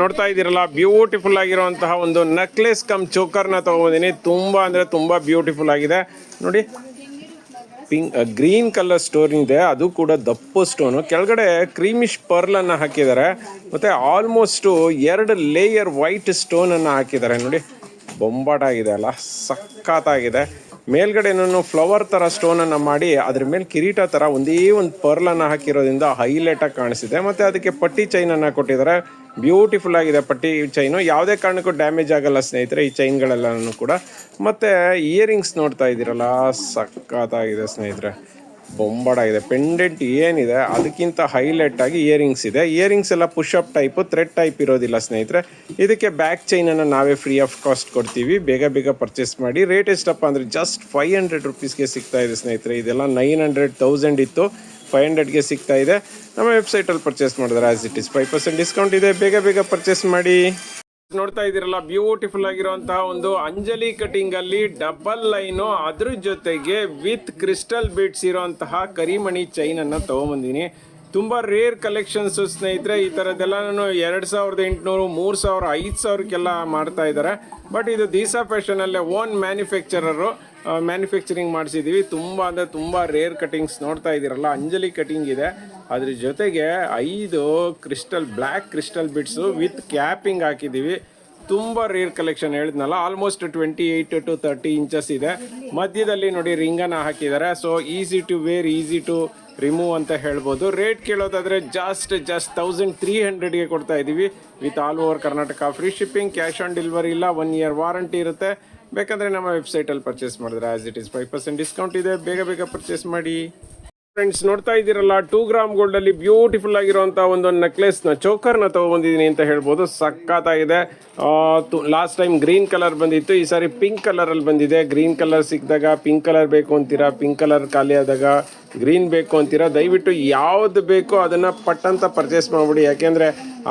ನೋಡ್ತಾ ಇದ್ದೀರಲ್ಲ ಬ್ಯೂಟಿಫುಲ್ ಆಗಿರುವಂತಹ ಒಂದು ನೆಕ್ಲೆಸ್ ಕಮ್ ಚೋಕರ್ನ ತೊಗೊಂಡಿದ್ದೀನಿ ತುಂಬ ಅಂದರೆ ತುಂಬ ಬ್ಯೂಟಿಫುಲ್ ಆಗಿದೆ. ನೋಡಿ ಪಿಂಕ್ ಗ್ರೀನ್ ಕಲರ್ ಸ್ಟೋನ್ ಇದೆ. ಅದು ಕೂಡ ದಪ್ಪು ಸ್ಟೋನು ಕೆಳಗಡೆ ಕ್ರೀಮಿಶ್ ಪರ್ಲನ್ನು ಹಾಕಿದ್ದಾರೆ. ಮತ್ತು ಆಲ್ಮೋಸ್ಟು ಎರಡು ಲೇಯರ್ ವೈಟ್ ಸ್ಟೋನನ್ನು ಹಾಕಿದ್ದಾರೆ. ನೋಡಿ ಬೊಂಬಾಟಾಗಿದೆ ಅಲ್ಲ ಸಖತ್ತಾಗಿದೆ ಮೇಲ್ಗಡೆನೂ ಫ್ಲವರ್ ಥರ ಸ್ಟೋನನ್ನು ಮಾಡಿ, ಅದ್ರ ಮೇಲೆ ಕಿರೀಟ ಥರ ಒಂದೇ ಒಂದು ಪರ್ಲನ್ನು ಹಾಕಿರೋದ್ರಿಂದ ಹೈಲೈಟಾಗಿ ಕಾಣಿಸಿದೆ. ಮತ್ತು ಅದಕ್ಕೆ ಪಟ್ಟಿ ಚೈನನ್ನು ಕೊಟ್ಟಿದ್ದಾರೆ. ಬ್ಯೂಟಿಫುಲ್ ಆಗಿದೆ ಪಟ್ಟಿ ಚೈನು ಯಾವುದೇ ಕಾರಣಕ್ಕೂ ಡ್ಯಾಮೇಜ್ ಆಗಲ್ಲ ಸ್ನೇಹಿತರೆ, ಈ ಚೈನ್ಗಳೆಲ್ಲನೂ ಕೂಡ. ಮತ್ತು ಇಯರಿಂಗ್ಸ್ ನೋಡ್ತಾ ಇದ್ದೀರಲ್ಲ, ಸಖತ್ತಾಗಿದೆ ಸ್ನೇಹಿತರೆ. ಬೊಂಬಾಡಾಗಿದೆ ಪೆಂಡೆಂಟ್ ಏನಿದೆ, ಅದಕ್ಕಿಂತ ಹೈಲೈಟ್ ಆಗಿ ಇಯರಿಂಗ್ಸ್ ಇದೆ. ಇಯರಿಂಗ್ಸ್ ಎಲ್ಲ ಅಪ್ ಟೈಪು ಥ್ರೆಡ್ ಟೈಪ್ ಇರೋದಿಲ್ಲ ಸ್ನೇಹಿತರೆ. ಇದಕ್ಕೆ ಬ್ಯಾಕ್ ಚೈನನ್ನು ನಾವೇ ಫ್ರೀ ಆಫ್ ಕಾಸ್ಟ್ ಕೊಡ್ತೀವಿ. ಬೇಗ ಬೇಗ ಪರ್ಚೇಸ್ ಮಾಡಿ. ರೇಟ್ ಎಷ್ಟಪ್ಪ ಅಂದರೆ ಜಸ್ಟ್ ಫೈವ್ ಹಂಡ್ರೆಡ್ ರುಪೀಸ್ಗೆ ಸಿಗ್ತಾ ಇದೆ ಸ್ನೇಹಿತರೆ. ಇದೆಲ್ಲ ನೈನ್ ಹಂಡ್ರೆಡ್ ತೌಸಂಡ್ ಇತ್ತು. ಫೈವ್ ಹಂಡ್ರೆಡ್ಗೆ ಸಿಗ್ತಾ ಇದೆ. ನಮ್ಮ ವೆಬ್ಸೈಟಲ್ಲಿ ಪರ್ಚೇಸ್ ಮಾಡಿದ್ರೆ as it is five percent discount ಇದೆ. ಬೇಗ ಬೇಗ ಪರ್ಚೇಸ್ ಮಾಡಿ. ನೋಡ್ತಾ ಇದ್ದೀರಲ್ಲ ಬ್ಯೂಟಿಫುಲ್ ಆಗಿರುವಂತಹ ಒಂದು ಅಂಜಲಿ ಕಟಿಂಗ್ ಅಲ್ಲಿ ಡಬಲ್ ಲೈನು ಅದ್ರ ಜೊತೆಗೆ ವಿತ್ ಕ್ರಿಸ್ಟಲ್ ಬೀಟ್ಸ್ ಇರುವಂತಹ ಕರಿಮಣಿ ಚೈನ್ ಅನ್ನ ತಗೊಂಬಂದಿನಿ. ತುಂಬಾ ರೇರ್ ಕಲೆಕ್ಷನ್ಸ್ ಸ್ನೇಹಿತರೆ, ಈ ತರದೆಲ್ಲ ನಾನು ಎರಡು ಸಾವಿರದ ಎಂಟುನೂರು, ಮೂರು ಸಾವಿರ, ಐದು ಸಾವಿರಕ್ಕೆಲ್ಲ ಮಾಡ್ತಾ ಇದ್ದಾರೆ. ಬಟ್ ಇದು ದೀಸಾ ಫ್ಯಾಷನಲ್ಲೇ ಓನ್ ಮ್ಯಾನುಫ್ಯಾಕ್ಚರರು ಮ್ಯಾನುಫ್ಯಾಕ್ಚರಿಂಗ್ ಮಾಡಿಸಿದ್ದೀವಿ ತುಂಬ ಅಂದರೆ ತುಂಬ ರೇರ್ ಕಟಿಂಗ್ಸ್ ನೋಡ್ತಾ ಇದ್ದೀರಲ್ಲ, ಅಂಜಲಿ ಕಟಿಂಗ್ ಇದೆ. ಅದ್ರ ಜೊತೆಗೆ ಐದು crystal black crystal bits with capping ಹಾಕಿದ್ದೀವಿ ತುಂಬ ರೇರ್ ಕಲೆಕ್ಷನ್ ಹೇಳಿದ್ನಲ್ಲ almost twenty eight to thirty inches ಇದೆ. ಮಧ್ಯದಲ್ಲಿ ನೋಡಿ ರಿಂಗನ್ನು ಹಾಕಿದ್ದಾರೆ. So easy to wear easy to remove ಅಂತ ಹೇಳ್ಬೋದು. ರೇಟ್ ಕೇಳೋದಾದರೆ ಜಸ್ಟ್ ಜಸ್ಟ್ ತೌಸಂಡ್ ತ್ರೀ ಹಂಡ್ರೆಡ್ಗೆ ಕೊಡ್ತಾ ಇದ್ದೀವಿ with all over Karnataka free shipping cash on delivery ಇಲ್ಲ ಒನ್ ಇಯರ್ ವಾರಂಟಿ ಇರುತ್ತೆ. ಬೇಕಂದರೆ ನಮ್ಮ ವೆಬ್ಸೈಟಲ್ಲಿ ಪರ್ಚೇಸ್ ಮಾಡಿದ್ರೆ as it is five percent discount ಇದೆ. ಬೇಗ ಬೇಗ ಪರ್ಚೇಸ್ ಮಾಡಿ. ಫ್ರೆಂಡ್ಸ್ ನೋಡ್ತಾ ಇದ್ದೀರಲ್ಲ ಟೂ ಗ್ರಾಮ್ ಗೋಲ್ಡ್ ಅಲ್ಲಿ ಬ್ಯೂಟಿಫುಲ್ ಆಗಿರುವಂತ ಒಂದು ನೆಕ್ಲೆಸ್ನ ಚೋಕರ್ನ ತಗೊಂಡಿದ್ದೀನಿ ಅಂತ ಹೇಳ್ಬೋದು. ಸಖತ್ತಾಗಿದೆ. ಲಾಸ್ಟ್ ಟೈಮ್ ಗ್ರೀನ್ ಕಲರ್ ಬಂದಿತ್ತು, ಈ ಸಾರಿ ಪಿಂಕ್ ಕಲರ್ ಅಲ್ಲಿ ಬಂದಿದೆ. ಗ್ರೀನ್ ಕಲರ್ ಸಿಕ್ಕಿದಾಗ ಪಿಂಕ್ ಕಲರ್ ಬೇಕು ಅಂತೀರಾ? ಪಿಂಕ್ ಕಲರ್ ಖಾಲಿ ಆದಾಗ ಗ್ರೀನ್ ಬೇಕು ಅಂತೀರಾ? ದಯವಿಟ್ಟು ಯಾವ್ದು ಬೇಕೋ ಅದನ್ನ ಪಟ್ಟಂತ ಪರ್ಚೇಸ್ ಮಾಡ್ಬಿಡಿ. ಯಾಕೆಂದ್ರೆ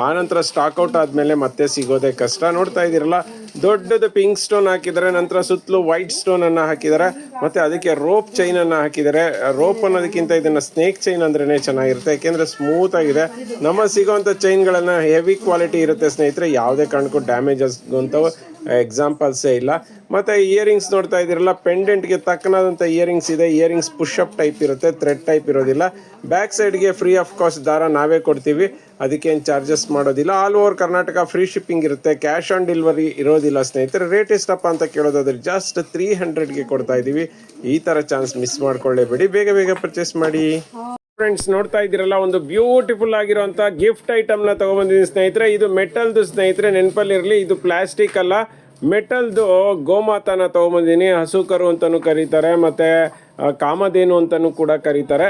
ಆನಂತರ ಸ್ಟಾಕ್ ಔಟ್ ಆದ್ಮೇಲೆ ಮತ್ತೆ ಸಿಗೋದೇ ಕಷ್ಟ. ನೋಡ್ತಾ ಇದ್ದೀರಲ್ಲ ದೊಡ್ಡದು ಪಿಂಕ್ ಸ್ಟೋನ್ ಹಾಕಿದ್ದಾರೆ ನಂತರ ಸುತ್ತಲೂ ವೈಟ್ ಸ್ಟೋನ್ ಅನ್ನ ಹಾಕಿದ್ದಾರೆ ಮತ್ತೆ ಅದಕ್ಕೆ ರೋಪ್ ಚೈನ್ ಅನ್ನ ಹಾಕಿದ್ದಾರೆ ರೋಪ್ ಅನ್ನೋದಕ್ಕಿಂತ ಇದನ್ನ ಸ್ನೇಕ್ ಚೈನ್ ಅಂದ್ರೇನೆ ಚೆನ್ನಾಗಿರುತ್ತೆ. ಯಾಕೆಂದ್ರೆ ಸ್ಮೂತ್ ಆಗಿದೆ. ನಮ್ಮ ಸಿಗುವಂತ ಚೈನ್ ಗಳನ್ನ ಹೆವಿ ಕ್ವಾಲಿಟಿ ಇರುತ್ತೆ ಸ್ನೇಹಿತರೆ. ಯಾವುದೇ ಕಾರಣಕ್ಕೂ ಡ್ಯಾಮೇಜ್ ಆಗುವಂಥವು ಎಕ್ಸಾಂಪಲ್ಸೇ ಇಲ್ಲ. ಮತ್ತೆ ಇಯರಿಂಗ್ಸ್ ನೋಡ್ತಾ ಇದ್ದೀರಲ್ಲ ಪೆಂಡೆಂಟ್ಗೆ ತಕ್ಕನಾದಂಥ ಇಯರಿಂಗ್ಸ್ ಇದೆ. ಇಯರಿಂಗ್ಸ್ ಪುಷಪ್ ಟೈಪ್ ಇರುತ್ತೆ ಥ್ರೆಡ್ ಟೈಪ್ ಇರೋದಿಲ್ಲ. ಬ್ಯಾಕ್ ಸೈಡ್ಗೆ ಫ್ರೀ ಆಫ್ ಕಾಸ್ಟ್ ದಾರ ನಾವೇ ಕೊಡ್ತೀವಿ. ಅದಕ್ಕೇನು ಚಾರ್ಜಸ್ ಮಾಡೋದಿಲ್ಲ. All over Karnataka free shipping ಇರುತ್ತೆ. ಕ್ಯಾಶ್ ಆನ್ ಡೆಲಿವರಿ ಇರೋದಿಲ್ಲ ಸ್ನೇಹಿತರೆ. ರೇಟ್ ಎಷ್ಟಪ್ಪ ಅಂತ ಕೇಳೋದಾದ್ರೆ ಜಸ್ಟ್ ತ್ರೀ ಹಂಡ್ರೆಡ್ಗೆ ಕೊಡ್ತಾ ಇದ್ದೀವಿ ಈ ಥರ ಚಾನ್ಸ್ ಮಿಸ್ ಮಾಡ್ಕೊಳ್ಳೇಬೇಡಿ. ಬೇಗ ಬೇಗ ಪರ್ಚೇಸ್ ಮಾಡಿ. ಫ್ರೆಂಡ್ಸ್ ನೋಡ್ತಾ ಇದ್ದೀರಲ್ಲ, ಒಂದು ಬ್ಯೂಟಿಫುಲ್ ಆಗಿರುವಂಥ ಗಿಫ್ಟ್ ಐಟಮ್ನ ನ ತಗೊಂಡ್ಬಂದಿದ್ದೀನಿ ಸ್ನೇಹಿತರೆ. ಇದು ಮೆಟಲ್ದು ಸ್ನೇಹಿತರೆ ನೆನಪಲ್ಲಿರಲಿ ಇದು ಪ್ಲಾಸ್ಟಿಕ್ ಅಲ್ಲ. ಮೆಟಲ್ದು ಗೋಮಾತನ ತೊಗೊಂಬಂದಿನಿ ಹಸು ಕರು ಅಂತಲೂ ಕರೀತಾರೆ, ಮತ್ತು ಕಾಮಧೇನು ಅಂತಲೂ ಕೂಡ ಕರೀತಾರೆ.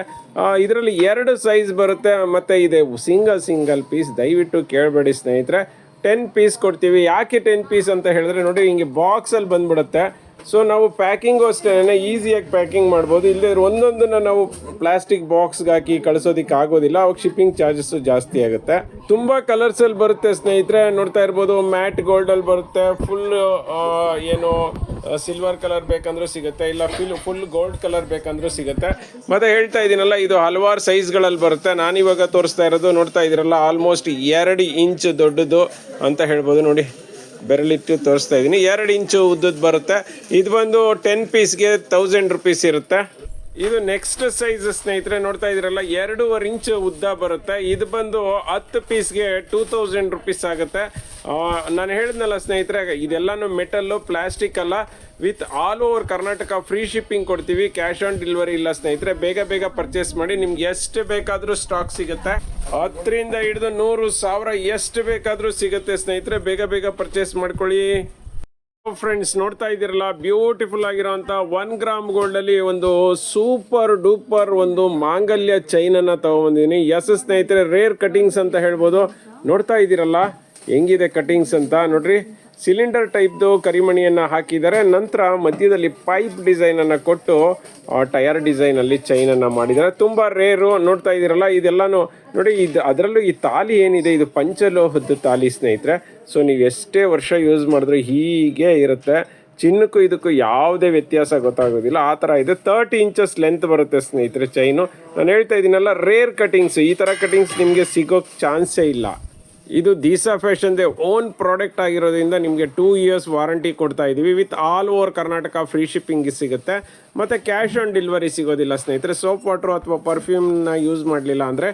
ಇದರಲ್ಲಿ ಎರಡು ಸೈಜ್ ಬರುತ್ತೆ, ಮತ್ತು ಇದೆ ಸಿಂಗಲ್ ಸಿಂಗಲ್ ಪೀಸ್ ದಯವಿಟ್ಟು ಕೇಳಬೇಡಿ ಸ್ನೇಹಿತರೆ. ಟೆನ್ ಪೀಸ್ ಕೊಡ್ತೀವಿ. ಯಾಕೆ ಟೆನ್ ಪೀಸ್ ಅಂತ ಹೇಳಿದ್ರೆ ನೋಡಿ, ಹಿಂಗೆ ಬಾಕ್ಸಲ್ಲಿ ಬಂದ್ಬಿಡುತ್ತೆ. ಸೊ ನಾವು ಪ್ಯಾಕಿಂಗು ಅಷ್ಟೇ ಈಸಿಯಾಗಿ ಪ್ಯಾಕಿಂಗ್ ಮಾಡ್ಬೋದು. ಇಲ್ಲದ್ರೆ ಒಂದೊಂದನ್ನು ನಾವು ಪ್ಲಾಸ್ಟಿಕ್ ಬಾಕ್ಸ್ಗೆ ಹಾಕಿ ಕಳಿಸೋದಕ್ಕೆ ಆಗೋದಿಲ್ಲ. ಅವಾಗ ಶಿಪ್ಪಿಂಗ್ ಚಾರ್ಜಸ್ಸು ಜಾಸ್ತಿ ಆಗುತ್ತೆ. ತುಂಬ ಕಲರ್ಸಲ್ಲಿ ಬರುತ್ತೆ ಸ್ನೇಹಿತರೆ. ನೋಡ್ತಾ ಇರ್ಬೋದು ಮ್ಯಾಟ್ ಗೋಲ್ಡಲ್ಲಿ ಬರುತ್ತೆ. ಫುಲ್ ಏನು ಸಿಲ್ವರ್ ಕಲರ್ ಬೇಕಂದ್ರೂ ಸಿಗುತ್ತೆ. ಇಲ್ಲ ಫಿಲ್ ಫುಲ್ ಗೋಲ್ಡ್ ಕಲರ್ ಬೇಕಂದ್ರೂ ಸಿಗುತ್ತೆ. ಮತ್ತು ಹೇಳ್ತಾ ಇದ್ದೀನಲ್ಲ ಇದು ಹಲವಾರು ಸೈಜ್ಗಳಲ್ಲಿ ಬರುತ್ತೆ. ನಾನಿವಾಗ ತೋರಿಸ್ತಾ ಇರೋದು, ನೋಡ್ತಾ ಇದ್ದೀರಲ್ಲ ಆಲ್ಮೋಸ್ಟ್ ಎರಡು ಇಂಚ್ ದೊಡ್ಡದು ಅಂತ ಹೇಳ್ಬೋದು. ನೋಡಿ. ಬೆರಳಿಟ್ಟು ತೋರಿಸ್ತಾ ಇದ್ದೀನಿ ಎರಡು ಇಂಚು ಉದ್ದದ್ದು ಬರುತ್ತೆ. ಇದು ಬಂದು ಟೆನ್ ಪೀಸ್ಗೆ ತೌಸಂಡ್ ರುಪೀಸ್ ಇರುತ್ತೆ. ಇದು ನೆಕ್ಸ್ಟ್ ಸೈಜ್ ಸ್ನೇಹಿತರೆ, ನೋಡ್ತಾ ಇದ್ರಲ್ಲ ಎರಡೂವರೆ ಇಂಚ್ ಉದ್ದ ಬರುತ್ತೆ. ಇದು ಬಂದು ಹತ್ತು ಪೀಸ್ಗೆ ಟೂ ತೌಸಂಡ್ ರುಪೀಸ್ ಆಗುತ್ತೆ. ನಾನು ಹೇಳಿದ್ನಲ್ಲ ಸ್ನೇಹಿತರೆ ಇದೆಲ್ಲಾನು ಮೆಟಲ್ಲು ಪ್ಲಾಸ್ಟಿಕ್ ಅಲ್ಲ. With all over Karnataka free shipping ಕೊಡ್ತೀವಿ. ಕ್ಯಾಶ್ ಆನ್ ಡೆಲಿವರಿ ಇಲ್ಲ ಸ್ನೇಹಿತರೆ. ಬೇಗ ಬೇಗ ಪರ್ಚೇಸ್ ಮಾಡಿ. ನಿಮ್ಗೆ ಎಷ್ಟು ಬೇಕಾದರೂ ಸ್ಟಾಕ್ ಸಿಗುತ್ತೆ. ಹತ್ತರಿಂದ ಹಿಡಿದು ನೂರು ಸಾವಿರ ಎಷ್ಟು ಬೇಕಾದರೂ ಸಿಗುತ್ತೆ ಸ್ನೇಹಿತರೆ. ಬೇಗ ಬೇಗ ಪರ್ಚೇಸ್ ಮಾಡ್ಕೊಳ್ಳಿ. ಫ್ರೆಂಡ್ಸ್ ನೋಡ್ತಾ ಇದ್ದೀರಲ್ಲ? ಬ್ಯೂಟಿಫುಲ್ ಆಗಿರೋಂಥ ಒನ್ ಗ್ರಾಮ್ ಗೋಲ್ಡ್ ಅಲ್ಲಿ ಒಂದು ಸೂಪರ್ ಡೂಪರ್ ಒಂದು ಮಾಂಗಲ್ಯ ಚೈನ್ ಅನ್ನ ತಗೊಂಬಂದಿನಿ ಎಸ್ ಸ್ನೇಹಿತರೆ ರೇರ್ ಕಟಿಂಗ್ಸ್ ಅಂತ ಹೇಳ್ಬೋದು. ನೋಡ್ತಾ ಇದ್ದೀರಲ್ಲ? ಹೆಂಗಿದೆ ಕಟಿಂಗ್ಸ್ ಅಂತ? ನೋಡ್ರಿ ಸಿಲಿಂಡರ್ ಟೈಪ್ದು ಕರಿಮಣಿಯನ್ನು ಹಾಕಿದ್ದಾರೆ. ನಂತರ ಮಧ್ಯದಲ್ಲಿ ಪೈಪ್ ಡಿಸೈನನ್ನು ಕೊಟ್ಟು ಟಯರ್ ಡಿಸೈನಲ್ಲಿ ಚೈನನ್ನು ಮಾಡಿದ್ದಾರೆ. ತುಂಬ ರೇರು ನೋಡ್ತಾ ಇದ್ದೀರಲ್ಲ? ಇದೆಲ್ಲಾನು, ನೋಡಿ, ಇದು, ಅದರಲ್ಲೂ ಈ ತಾಲಿ ಏನಿದೆ? ಇದು ಪಂಚಲೋಹದ ತಾಲಿ, ಸ್ನೇಹಿತರೆ. ಸೊ ನೀವು ಎಷ್ಟೇ ವರ್ಷ ಯೂಸ್ ಮಾಡಿದ್ರು ಹೀಗೆ ಇರುತ್ತೆ. ಚಿನ್ನಕ್ಕೂ ಇದಕ್ಕೂ ಯಾವುದೇ ವ್ಯತ್ಯಾಸ ಗೊತ್ತಾಗೋದಿಲ್ಲ. ಆ ಥರ ಇದೆ. ತರ್ಟಿ ಇಂಚಸ್ ಲೆಂತ್ ಬರುತ್ತೆ ಸ್ನೇಹಿತರೆ ಚೈನು ನಾನು ಹೇಳ್ತಾ ಇದ್ದೀನಲ್ಲ ರೇರ್ ಕಟಿಂಗ್ಸ್ ಈ ಥರ ಕಟಿಂಗ್ಸ್ ನಿಮಗೆ ಸಿಗೋಕ್ಕೆ ಚಾನ್ಸೇ ಇಲ್ಲ. ಇದು ದಿಸಾ ಫ್ಯಾಷನ್ದೆ ಓನ್ ಪ್ರಾಡಕ್ಟ್ ಆಗಿರೋದ್ರಿಂದ ನಿಮಗೆ ಟೂ ಇಯರ್ಸ್ ವಾರಂಟಿ ಕೊಡ್ತಾ ಇದ್ದೀವಿ with all over Karnataka free shipping ಸಿಗುತ್ತೆ. ಮತ್ತು ಕ್ಯಾಶ್ ಆನ್ ಡೆಲಿವರಿ ಸಿಗೋದಿಲ್ಲ ಸ್ನೇಹಿತರೆ. ಸೋಪ್, ವಾಟರ್ ಅಥವಾ ಪರ್ಫ್ಯೂಮ್ನ ಯೂಸ್ ಮಾಡಲಿಲ್ಲ ಅಂದರೆ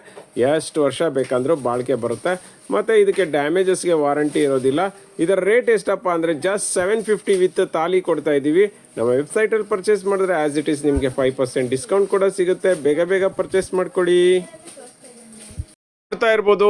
ಎಷ್ಟು ವರ್ಷ ಬೇಕಾದರೂ ಬಾಳಿಕೆ ಬರುತ್ತೆ. ಮತ್ತು ಇದಕ್ಕೆ ಡ್ಯಾಮೇಜಸ್ಗೆ ವಾರಂಟಿ ಇರೋದಿಲ್ಲ. ಇದರ ರೇಟ್ ಎಷ್ಟಪ್ಪ ಅಂದರೆ just seven fifty with thali ಕೊಡ್ತಾ ಇದ್ದೀವಿ ನಮ್ಮ ವೆಬ್ಸೈಟಲ್ಲಿ ಪರ್ಚೇಸ್ ಮಾಡಿದ್ರೆ ಆ್ಯಸ್ ಇಟ್ ಈಸ್ ನಿಮಗೆ ಫೈವ್ ಪರ್ಸೆಂಟ್ ಡಿಸ್ಕೌಂಟ್ ಕೂಡ ಸಿಗುತ್ತೆ. ಬೇಗ ಬೇಗ ಪರ್ಚೇಸ್ ಮಾಡ್ಕೊಳ್ಳಿ. ನೋಡ್ತಾ ಇರ್ಬೋದು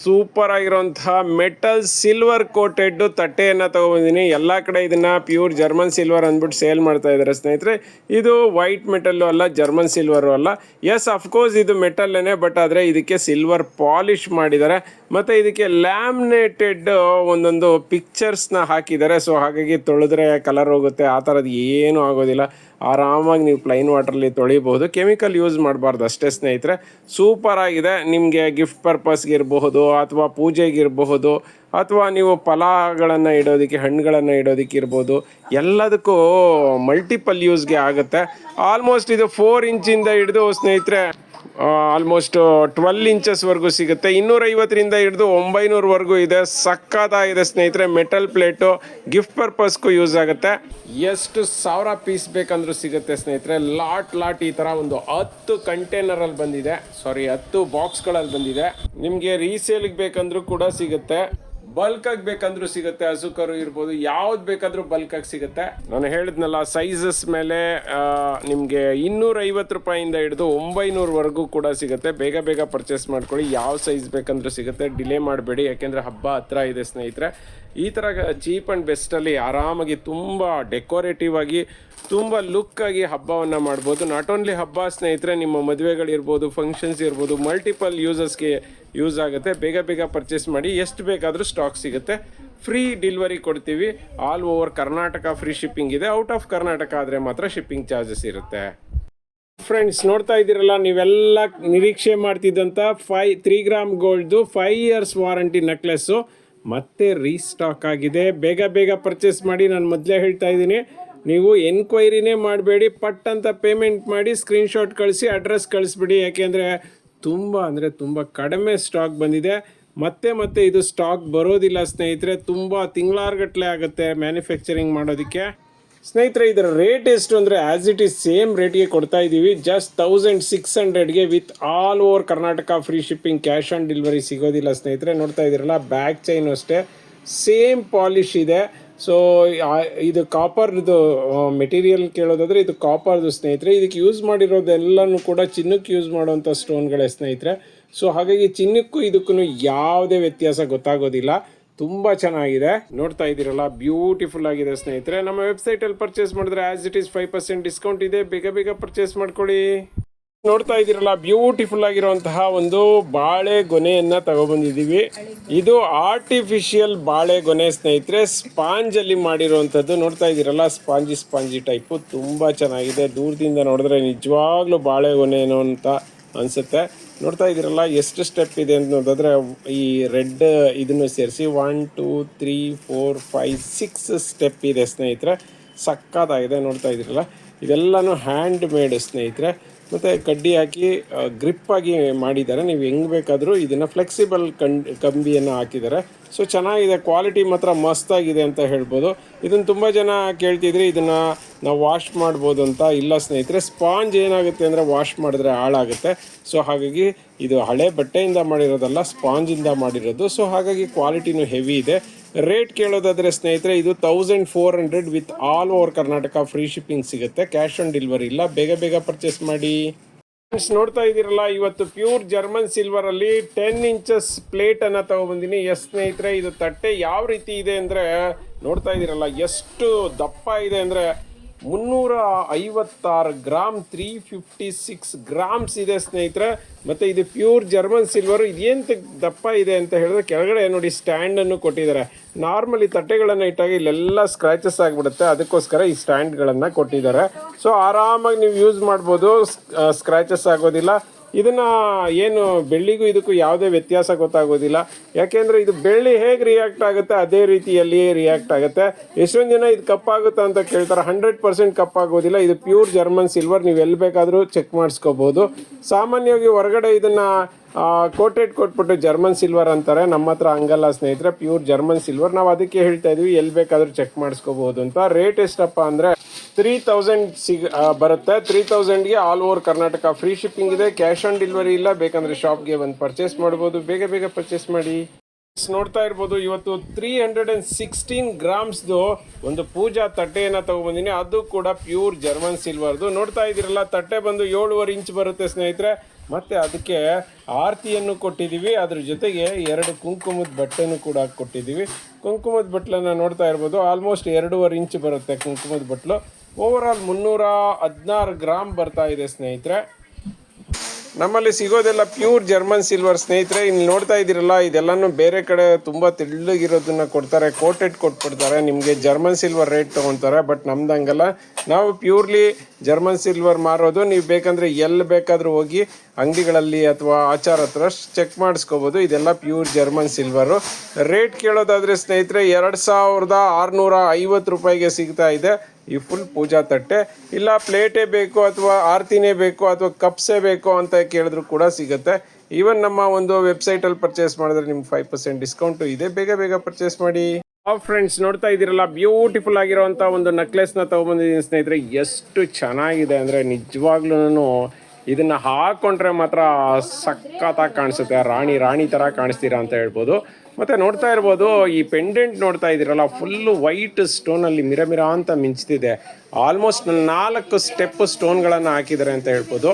ಸೂಪರ್ ಆಗಿರುವಂತಹ ಮೆಟಲ್ ಸಿಲ್ವರ್ ಕೋಟೆಡ್ ತಟ್ಟೆಯನ್ನು ತಗೊಬಂದಿನಿ. ಎಲ್ಲ ಕಡೆ ಇದನ್ನ ಪ್ಯೂರ್ ಜರ್ಮನ್ ಸಿಲ್ವರ್ ಅಂದ್ಬಿಟ್ಟು ಸೇಲ್ ಮಾಡ್ತಾ ಇದ್ದಾರೆ ಸ್ನೇಹಿತರೆ. ಇದು ವೈಟ್ ಮೆಟಲ್ಲು ಅಲ್ಲ ಜರ್ಮನ್ ಸಿಲ್ವರು ಅಲ್ಲ. ಎಸ್ ಅಫ್ಕೋರ್ಸ್ ಇದು ಮೆಟಲ್ನೇ ಬಟ್ ಆದ್ರೆ ಇದಕ್ಕೆ ಸಿಲ್ವರ್ ಪಾಲಿಶ್ ಮಾಡಿದ್ದಾರೆ. ಮತ್ತೆ ಇದಕ್ಕೆ ಲ್ಯಾಮಿನೇಟೆಡ್ ಒಂದೊಂದು ಪಿಕ್ಚರ್ಸ್ನ ಹಾಕಿದ್ದಾರೆ. ಸೊ ಹಾಗಾಗಿ ತೊಳೆದ್ರೆ ಕಲರ್ ಹೋಗುತ್ತೆ. ಆ ಥರದ್ದು ಏನು ಆಗೋದಿಲ್ಲ. ಆರಾಮಾಗಿ ನೀವು ಪ್ಲೈನ್ ವಾಟ್ರಲ್ಲಿ ತೊಳಿಬಹುದು. ಕೆಮಿಕಲ್ ಯೂಸ್ ಮಾಡಬಾರ್ದು ಅಷ್ಟೇ ಸ್ನೇಹಿತರೆ. ಸೂಪರ್ ಆಗಿದೆ. ನಿಮಗೆ ಗಿಫ್ಟ್ ಪರ್ಪಸ್ಗೆ ಇರಬಹುದು ಅಥವಾ ಪೂಜೆಗೆ ಇರಬಹುದು ಅಥವಾ ನೀವು ಫಲಗಳನ್ನು ಇಡೋದಕ್ಕೆ, ಹಣ್ಣುಗಳನ್ನು ಇಡೋದಕ್ಕೆ ಇರ್ಬೋದು. ಎಲ್ಲದಕ್ಕೂ ಮಲ್ಟಿಪಲ್ ಯೂಸ್ಗೆ ಆಗುತ್ತೆ. ಆಲ್ಮೋಸ್ಟ್ ಇದು ಫೋರ್ ಇಂಚಿಂದ ಹಿಡಿದು ಸ್ನೇಹಿತರೆ ಆಲ್ಮೋಸ್ಟ್ ಟ್ವೆಲ್ ಇಂಚಸ್ವರೆಗೂ ಸಿಗುತ್ತೆ. ಇನ್ನೂರೈವತ್ತರಿಂದ ಹಿಡಿದು ಒಂಬೈನೂರವರೆಗೂ ಇದೆ. ಸಕ್ಕತ್ತಾಗಿದೆ ಸ್ನೇಹಿತರೆ ಮೆಟಲ್ ಪ್ಲೇಟು ಗಿಫ್ಟ್ ಪರ್ಪಸ್ಗೂ ಯೂಸ್ ಆಗುತ್ತೆ. ಎಷ್ಟು ಸಾವಿರ ಪೀಸ್ ಬೇಕಂದ್ರೂ ಸಿಗುತ್ತೆ ಸ್ನೇಹಿತರೆ. ಲಾಟ್ ಲಾಟ್ ಈ ಥರ ಒಂದು ಹತ್ತು ಕಂಟೈನರಲ್ಲಿ ಬಂದಿದೆ. ಸಾರಿ ಹತ್ತು ಬಾಕ್ಸ್ಗಳಲ್ಲಿ ಬಂದಿದೆ. ನಿಮಗೆ ರೀಸೇಲ್ಗೆ ಬೇಕಂದ್ರೂ ಕೂಡ ಸಿಗುತ್ತೆ. ಬಲ್ಕ್ ಆಗಿ ಬೇಕಂದ್ರೂ ಸಿಗುತ್ತೆ, ಹಸುಕರು ಇರ್ಬೋದು, ಯಾವ್ದು ಬೇಕಾದ್ರೂ ಬಲ್ಕ್ ಆಗಿ ಸಿಗುತ್ತೆ. ನಾನು ಹೇಳಿದ್ನಲ್ಲ ಸೈಜಸ್ ಮೇಲೆ ನಿಮಗೆ ಇನ್ನೂರೈವತ್ತು ರೂಪಾಯಿಂದ ಹಿಡಿದು ಒಂಬೈನೂರವರೆಗೂ ಕೂಡ ಸಿಗುತ್ತೆ. ಬೇಗ ಬೇಗ ಪರ್ಚೇಸ್ ಮಾಡ್ಕೊಳ್ಳಿ. ಯಾವ ಸೈಜ್ ಬೇಕಂದ್ರೂ ಸಿಗುತ್ತೆ. ಡಿಲೇ ಮಾಡಬೇಡಿ. ಯಾಕೆಂದರೆ ಹಬ್ಬ ಹತ್ರ ಇದೆ ಸ್ನೇಹಿತರೆ. ಈ ಥರ ಚೀಪ್ ಆ್ಯಂಡ್ ಬೆಸ್ಟಲ್ಲಿ ಆರಾಮಾಗಿ ತುಂಬ ಡೆಕೋರೇಟಿವ್ ಆಗಿ ತುಂಬ ಆಗಿ ಹಬ್ಬವನ್ನು ಮಾಡ್ಬೋದು. ನಾಟ್ ಓನ್ಲಿ ಹಬ್ಬ ಸ್ನೇಹಿತರೆ, ನಿಮ್ಮ ಮದುವೆಗಳಿರ್ಬೋದು ಫಂಕ್ಷನ್ಸ್ ಇರ್ಬೋದು ಮಲ್ಟಿಪಲ್ ಯೂಸಸ್ಗೆ ಯೂಸ್ ಆಗುತ್ತೆ. ಬೇಗ ಬೇಗ ಪರ್ಚೇಸ್ ಮಾಡಿ ಎಷ್ಟು ಬೇಕಾದರೂ ಸ್ಟಾಕ್ ಸಿಗುತ್ತೆ. ಫ್ರೀ ಡೆಲಿವರಿ ಕೊಡ್ತೀವಿ. All over Karnataka free shipping ಇದೆ. ಔಟ್ ಆಫ್ ಕರ್ನಾಟಕ ಆದರೆ ಮಾತ್ರ ಶಿಪ್ಪಿಂಗ್ ಚಾರ್ಜಸ್ ಇರುತ್ತೆ. ಫ್ರೆಂಡ್ಸ್ ನೋಡ್ತಾ ಇದ್ದೀರಲ್ಲ, ನೀವೆಲ್ಲ ನಿರೀಕ್ಷೆ ಮಾಡ್ತಿದ್ದಂಥ ಫೈ ತ್ರೀ ಗ್ರಾಮ್ ಗೋಲ್ಡ್ದು ಫೈವ್ ಇಯರ್ಸ್ ವಾರಂಟಿ ನೆಕ್ಲೆಸ್ಸು ಮತ್ತೆ ರೀಸ್ಟಾಕ್ ಆಗಿದೆ. ಬೇಗ ಬೇಗ ಪರ್ಚೇಸ್ ಮಾಡಿ, ನಾನು ಮೊದಲೇ ಹೇಳ್ತಾ ಇದ್ದೀನಿ. ನೀವು ಎನ್ಕ್ವೈರಿನೇ ಮಾಡಬೇಡಿ, ಪಟ್ ಅಂತ ಪೇಮೆಂಟ್ ಮಾಡಿ ಸ್ಕ್ರೀನ್ಶಾಟ್ ಕಳಿಸಿ ಅಡ್ರೆಸ್ ಕಳಿಸ್ಬಿಡಿ. ಯಾಕೆಂದರೆ ತುಂಬ ಅಂದರೆ ತುಂಬ ಕಡಿಮೆ ಸ್ಟಾಕ್ ಬಂದಿದೆ. ಮತ್ತೆ ಮತ್ತೆ ಇದು ಸ್ಟಾಕ್ ಬರೋದಿಲ್ಲ ಸ್ನೇಹಿತರೆ. ತುಂಬ ತಿಂಗಳಾರ್ಗಟ್ಲೆ ಆಗುತ್ತೆ ಮ್ಯಾನುಫ್ಯಾಕ್ಚರಿಂಗ್ ಮಾಡೋದಕ್ಕೆ. ಸ್ನೇಹಿತರೆ, ಇದರ ರೇಟ್ ಎಷ್ಟು ಅಂದರೆ ಆ್ಯಸ್ ಇಟ್ ಈಸ್ ಸೇಮ್ ರೇಟ್ಗೆ ಕೊಡ್ತಾ ಇದ್ದೀವಿ. Just thousand six ಹಂಡ್ರೆಡ್ಗೆ with all over Karnataka free shipping cash on delivery ಸಿಗೋದಿಲ್ಲ ಸ್ನೇಹಿತರೆ. ನೋಡ್ತಾ ಇದ್ದೀರಲ್ಲ ಬ್ಯಾಕ್ ಚೈನು ಅಷ್ಟೇ. ಸೇಮ್ ಪಾಲಿಶ್ ಇದೆ. ಸೊ ಇದು ಕಾಪರ್ದು ಮೆಟೀರಿಯಲ್ ಕೇಳೋದಾದ್ರೆ ಇದು ಕಾಪರ್ದು ಸ್ನೇಹಿತರೆ, ಇದಕ್ಕೆ ಯೂಸ್ ಮಾಡಿರೋದೆಲ್ಲನೂ ಕೂಡ ಚಿನ್ನಕ್ಕೆ ಯೂಸ್ ಮಾಡುವಂಥ ಸ್ಟೋನ್ಗಳೇ ಸ್ನೇಹಿತರೆ. ಸೊ ಹಾಗಾಗಿ ಚಿನ್ನಕ್ಕೂ ಇದಕ್ಕೂ ಯಾವುದೇ ವ್ಯತ್ಯಾಸ ಗೊತ್ತಾಗೋದಿಲ್ಲ. ತುಂಬ ಚೆನ್ನಾಗಿದೆ. ನೋಡ್ತಾ ಇದ್ದೀರಲ್ಲ ಬ್ಯೂಟಿಫುಲ್ ಆಗಿದೆ ಸ್ನೇಹಿತರೆ. ನಮ್ಮ ವೆಬ್ಸೈಟಲ್ಲಿ ಪರ್ಚೇಸ್ ಮಾಡಿದ್ರೆ as it is five percent discount ಇದೆ. ಬೇಗ ಬೇಗ ಪರ್ಚೇಸ್ ಮಾಡ್ಕೊಳ್ಳಿ. ನೋಡ್ತಾ ಇದ್ದೀರಲ್ಲ ಬ್ಯೂಟಿಫುಲ್ ಆಗಿರುವಂತಹ ಒಂದು ಬಾಳೆ ಗೊನೆಯನ್ನ ತಗೊಬಂದಿದ್ದೀವಿ. ಇದು ಆರ್ಟಿಫಿಷಿಯಲ್ ಬಾಳೆ ಗೊನೆ ಸ್ನೇಹಿತರೆ ಸ್ಪಾಂಜ್ ಅಲ್ಲಿ ಮಾಡಿರುವಂಥದ್ದು. ನೋಡ್ತಾ ಇದ್ದೀರಲ್ಲ ಸ್ಪಾಂಜಿ ಸ್ಪಾಂಜಿ ಟೈಪು ತುಂಬಾ ಚೆನ್ನಾಗಿದೆ. ದೂರದಿಂದ ನೋಡಿದ್ರೆ ನಿಜವಾಗ್ಲೂ ಬಾಳೆ ಗೊನೆ ಏನೋ ಅಂತ ಅನ್ಸುತ್ತೆ. ನೋಡ್ತಾ ಇದ್ದೀರಲ್ಲ, ಎಷ್ಟು ಸ್ಟೆಪ್ ಇದೆ ಅಂತ ನೋಡಿದ್ರೆ, ಈ ರೆಡ್ ಇದನ್ನು ಸೇರಿಸಿ one two three four five six step ಇದೆ ಸ್ನೇಹಿತರೆ. ಸಕ್ಕತ್ತಾಗಿದೆ ನೋಡ್ತಾ ಇದ್ದೀರಲ್ಲ. ಇದೆಲ್ಲನೂ ಹ್ಯಾಂಡ್ ಮೇಡ್ ಸ್ನೇಹಿತರೆ. ಮತ್ತು ಕಡ್ಡಿ ಹಾಕಿ ಗ್ರಿಪ್ ಆಗಿ ಮಾಡಿದ್ದಾರೆ. ನೀವು ಹೆಂಗೆ ಬೇಕಾದರೂ ಇದನ್ನು ಫ್ಲೆಕ್ಸಿಬಲ್ ಕಂಬಿಯನ್ನ ಕಂಬಿಯನ್ನು ಹಾಕಿದ್ದಾರೆ. ಸೊ ಚೆನ್ನಾಗಿದೆ. ಕ್ವಾಲಿಟಿ ಮಾತ್ರ ಮಸ್ತಾಗಿದೆ ಅಂತ ಹೇಳ್ಬೋದು. ಇದನ್ನು ತುಂಬ ಜನ ಕೇಳ್ತಿದ್ರಿ, ಇದನ್ನು ನಾವು ವಾಶ್ ಮಾಡ್ಬೋದು ಅಂತ ಇಲ್ಲ ಸ್ನೇಹಿತರೆ ಸ್ಪಾಂಜ್ ಏನಾಗುತ್ತೆ ಅಂದರೆ ವಾಶ್ ಮಾಡಿದ್ರೆ ಹಾಳಾಗುತ್ತೆ. ಸೊ ಹಾಗಾಗಿ ಇದು ಹಳೆ ಬಟ್ಟೆಯಿಂದ ಮಾಡಿರೋದಲ್ಲ ಸ್ಪಾಂಜಿಂದ ಮಾಡಿರೋದು. ಸೊ ಹಾಗಾಗಿ ಕ್ವಾಲಿಟಿನೂ ಹೆವಿ ಇದೆ. ರೇಟ್ ಕೇಳೋದಾದರೆ ಸ್ನೇಹಿತರೆ, ಇದು thousand four hundred with all over Karnataka free shipping ಸಿಗುತ್ತೆ. ಕ್ಯಾಶ್ ಆನ್ ಡೆಲಿವರಿ ಇಲ್ಲ. ಬೇಗ ಬೇಗ ಪರ್ಚೇಸ್ ಮಾಡಿ. ಫ್ರೆಂಡ್ಸ್ ನೋಡ್ತಾ ಇದ್ದೀರಲ್ಲ, ಇವತ್ತು ಪ್ಯೂರ್ ಜರ್ಮನ್ ಸಿಲ್ವರ್ ಅಲ್ಲಿ ಟೆನ್ ಇಂಚಸ್ ಪ್ಲೇಟ್ ಅನ್ನ ತಗೊಬಂದಿನಿ. ಎಸ್ ಸ್ನೇಹಿತರೆ, ಇದು ತಟ್ಟೆ ಯಾವ ರೀತಿ ಇದೆ ಅಂದ್ರೆ, ನೋಡ್ತಾ ಇದ್ದೀರಲ್ಲ, ಎಷ್ಟು ದಪ್ಪ ಇದೆ ಅಂದ್ರೆ ಮುನ್ನೂರ ಐವತ್ತಾರು gram three fifty six grams ಇದೆ ಸ್ನೇಹಿತರೆ. ಮತ್ತು ಇದು ಪ್ಯೂರ್ ಜರ್ಮನ್ ಸಿಲ್ವರ್. ಇದೇಂತ ದಪ್ಪ ಇದೆ ಅಂತ ಹೇಳಿದ್ರೆ ಕೆಳಗಡೆ ನೋಡಿ ಸ್ಟ್ಯಾಂಡನ್ನು ಕೊಟ್ಟಿದ್ದಾರೆ. ನಾರ್ಮಲಿ ತಟ್ಟೆಗಳನ್ನು ಇಟ್ಟಾಗ ಇಲ್ಲೆಲ್ಲ ಸ್ಕ್ರ್ಯಾಚಸ್ ಆಗಿಬಿಡುತ್ತೆ. ಅದಕ್ಕೋಸ್ಕರ ಈ ಸ್ಟ್ಯಾಂಡ್ಗಳನ್ನು ಕೊಟ್ಟಿದ್ದಾರೆ. ಸೊ ಆರಾಮಾಗಿ ನೀವು ಯೂಸ್ ಮಾಡ್ಬೋದು. ಸ್ಕ್ರ್ಯಾಚಸ್ ಆಗೋದಿಲ್ಲ. ಇದನ್ನ ಏನು ಬೆಳ್ಳಿಗೂ ಇದಕ್ಕೂ ಯಾವುದೇ ವ್ಯತ್ಯಾಸ ಗೊತ್ತಾಗೋದಿಲ್ಲ. ಯಾಕೆಂದ್ರೆ ಇದು ಬೆಳ್ಳಿ ಹೇಗೆ ರಿಯಾಕ್ಟ್ ಆಗುತ್ತೆ, ಅದೇ ರೀತಿಯಲ್ಲಿ ರಿಯಾಕ್ಟ್ ಆಗುತ್ತೆ. ಎಷ್ಟೊಂದು ಜನ ಇದು ಕಪ್ಪಾಗುತ್ತೆ ಅಂತ ಕೇಳ್ತಾರೆ. ಹಂಡ್ರೆಡ್ ಪರ್ಸೆಂಟ್ ಕಪ್ಪಾಗೋದಿಲ್ಲ ಇದು ಪ್ಯೂರ್ ಜರ್ಮನ್ ಸಿಲ್ವರ್ ನೀವು ಎಲ್ಲಿ ಬೇಕಾದರೂ ಚೆಕ್ ಮಾಡಿಸ್ಕೋಬಹುದು ಸಾಮಾನ್ಯವಾಗಿ ಹೊರಗಡೆ ಇದನ್ನ ಕೋಟೆಡ್ ಕೊಟ್ಬಿಟ್ಟು ಜರ್ಮನ್ ಸಿಲ್ವರ್ ಅಂತಾರೆ. ನಮ್ಮ ಹತ್ರ ಹಂಗಲ್ಲ ಸ್ನೇಹಿತರೆ, ಪ್ಯೂರ್ ಜರ್ಮನ್ ಸಿಲ್ವರ್. ನಾವು ಅದಕ್ಕೆ ಹೇಳ್ತಾ ಇದೀವಿ ಎಲ್ಲಿ ಬೇಕಾದರೂ ಚೆಕ್ ಮಾಡಿಸ್ಕೋಬಹುದು ಅಂತ. ರೇಟ್ ಎಷ್ಟಪ್ಪ ಅಂದರೆ ತ್ರೀ ತೌಸಂಡ್ ಸಿಗ್ ಬರುತ್ತೆ. Three ತೌಸಂಡ್ಗೆ all over Karnataka free shipping ಇದೆ. ಕ್ಯಾಶ್ ಆನ್ ಡೆಲಿವರಿ ಇಲ್ಲ. ಬೇಕಂದ್ರೆ ಶಾಪ್ಗೆ ಬಂದು ಪರ್ಚೇಸ್ ಮಾಡ್ಬೋದು. ಬೇಗ ಬೇಗ ಪರ್ಚೇಸ್ ಮಾಡಿ. ನೋಡ್ತಾ ಇರ್ಬೋದು. ಇವತ್ತು ತ್ರೀ ಹಂಡ್ರೆಡ್ ಅಂಡ್ ಸಿಕ್ಸ್ಟೀನ್ ಗ್ರಾಮ್ಸ್ದು ಒಂದು ಪೂಜಾ ತಟ್ಟೆಯನ್ನು ತೊಗೊಬಂದಿನಿ. ಅದು ಕೂಡ ಪ್ಯೂರ್ ಜರ್ಮನ್ ಸಿಲ್ವರ್ದು. ನೋಡ್ತಾ ಇದ್ದೀರಲ್ಲ, ತಟ್ಟೆ ಬಂದು ಏಳುವರೆ ಇಂಚ್ ಬರುತ್ತೆ ಸ್ನೇಹಿತರೆ. ಮತ್ತೆ ಅದಕ್ಕೆ ಆರತಿಯನ್ನು ಕೊಟ್ಟಿದ್ದೀವಿ. ಅದ್ರ ಜೊತೆಗೆ ಎರಡು ಕುಂಕುಮದ ಬಟ್ಟೆನೂ ಕೂಡ ಕೊಟ್ಟಿದ್ದೀವಿ. ಕುಂಕುಮದ ಬಟ್ಲನ್ನು ನೋಡ್ತಾ ಇರ್ಬೋದು. ಆಲ್ಮೋಸ್ಟ್ ಎರಡೂವರೆ ಇಂಚ್ ಬರುತ್ತೆ ಕುಂಕುಮದ ಬಟ್ಲು. ಓವರ್ ಆಲ್ ಮುನ್ನೂರ ಹದಿನಾರು ಗ್ರಾಮ್ ಬರ್ತಾ ಇದೆ ಸ್ನೇಹಿತರೆ. ನಮ್ಮಲ್ಲಿ ಸಿಗೋದೆಲ್ಲ ಪ್ಯೂರ್ ಜರ್ಮನ್ ಸಿಲ್ವರ್ ಸ್ನೇಹಿತರೆ, ಇಲ್ಲಿ ನೋಡ್ತಾ ಇದ್ದೀರಲ್ಲ, ಇದೆಲ್ಲನೂ ಬೇರೆ ಕಡೆ ತುಂಬ ತೆಳ್ಳಗಿರೋದನ್ನ ಕೊಡ್ತಾರೆ ಕೋಟೆಡ್ ಕೊಟ್ಬಿಡ್ತಾರೆ, ನಿಮಗೆ ಜರ್ಮನ್ ಸಿಲ್ವರ್ ರೇಟ್ ತೊಗೊತಾರೆ ಬಟ್ ನಮ್ದು ಹಂಗಲ್ಲ. ನಾವು ಪ್ಯೂರ್ಲಿ ಜರ್ಮನ್ ಸಿಲ್ವರ್ ಮಾರೋದು, ನೀವು ಬೇಕಂದ್ರೆ ಎಲ್ಲಿ ಬೇಕಾದರೂ ಹೋಗಿ ಅಂಗಡಿಗಳಲ್ಲಿ ಅಥವಾ ಆಚಾರ ಹತ್ರ ಚೆಕ್ ಮಾಡಿಸ್ಕೋಬೋದು, ಇದೆಲ್ಲ ಪ್ಯೂರ್ ಜರ್ಮನ್ ಸಿಲ್ವರು ರೇಟ್ ಕೇಳೋದಾದರೆ ಸ್ನೇಹಿತರೆ, ಎರಡು ಸಾವಿರದ ಆರುನೂರ ಐವತ್ತು ರೂಪಾಯಿಗೆ ಸಿಗ್ತಾ ಇದೆ. ಈ ಫುಲ್ ಪೂಜಾ ತಟ್ಟೆ. ಇಲ್ಲ ಪ್ಲೇಟೇ ಬೇಕು ಅಥವಾ ಆರ್ತಿನೇ ಬೇಕು ಅಥವಾ ಕಪ್ಸೇ ಬೇಕು ಅಂತ ಕೇಳಿದ್ರು ಕೂಡ ಸಿಗುತ್ತೆ. ಈವನ್ ನಮ್ಮ ಒಂದು ವೆಬ್ಸೈಟಲ್ಲಿ ಪರ್ಚೇಸ್ ಮಾಡಿದ್ರೆ ನಿಮ್ಗೆ ಫೈವ್ ಪರ್ಸೆಂಟ್ ಡಿಸ್ಕೌಂಟು ಇದೆ. ಬೇಗ ಬೇಗ ಪರ್ಚೇಸ್ ಮಾಡಿ. ಫ್ರೆಂಡ್ಸ್ ನೋಡ್ತಾ ಇದ್ದೀರಲ್ಲ? ಬ್ಯೂಟಿಫುಲ್ ಆಗಿರುವಂಥ ಒಂದು ನೆಕ್ಲೆಸ್ನ ತೊಗೊಂಬಂದಿದ್ದೀನಿ ಸ್ನೇಹಿತರೆ. ಎಷ್ಟು ಚೆನ್ನಾಗಿದೆ ಅಂದರೆ ನಿಜವಾಗ್ಲೂ ಇದನ್ನು ಹಾಕೊಂಡ್ರೆ ಮಾತ್ರ ಸಖತ್ತಾಗಿ ಕಾಣಿಸುತ್ತೆ. ರಾಣಿ ರಾಣಿ ಥರ ಕಾಣಿಸ್ತೀರಾ ಅಂತ ಹೇಳ್ಬೋದು. ಮತ್ತು ನೋಡ್ತಾ ಇರ್ಬೋದು, ಈ ಪೆಂಡೆಂಟ್ ನೋಡ್ತಾ ಇದ್ದೀರಲ್ಲ ಫುಲ್ಲು ವೈಟ್ ಸ್ಟೋನಲ್ಲಿ ಮಿರ ಮಿರ ಅಂತ ಮಿಂಚ್ತಿದೆ. ಆಲ್ಮೋಸ್ಟ್ ನಾಲ್ಕು ಸ್ಟೆಪ್ ಸ್ಟೋನ್ಗಳನ್ನು ಹಾಕಿದ್ದಾರೆ ಅಂತ ಹೇಳ್ಬೋದು.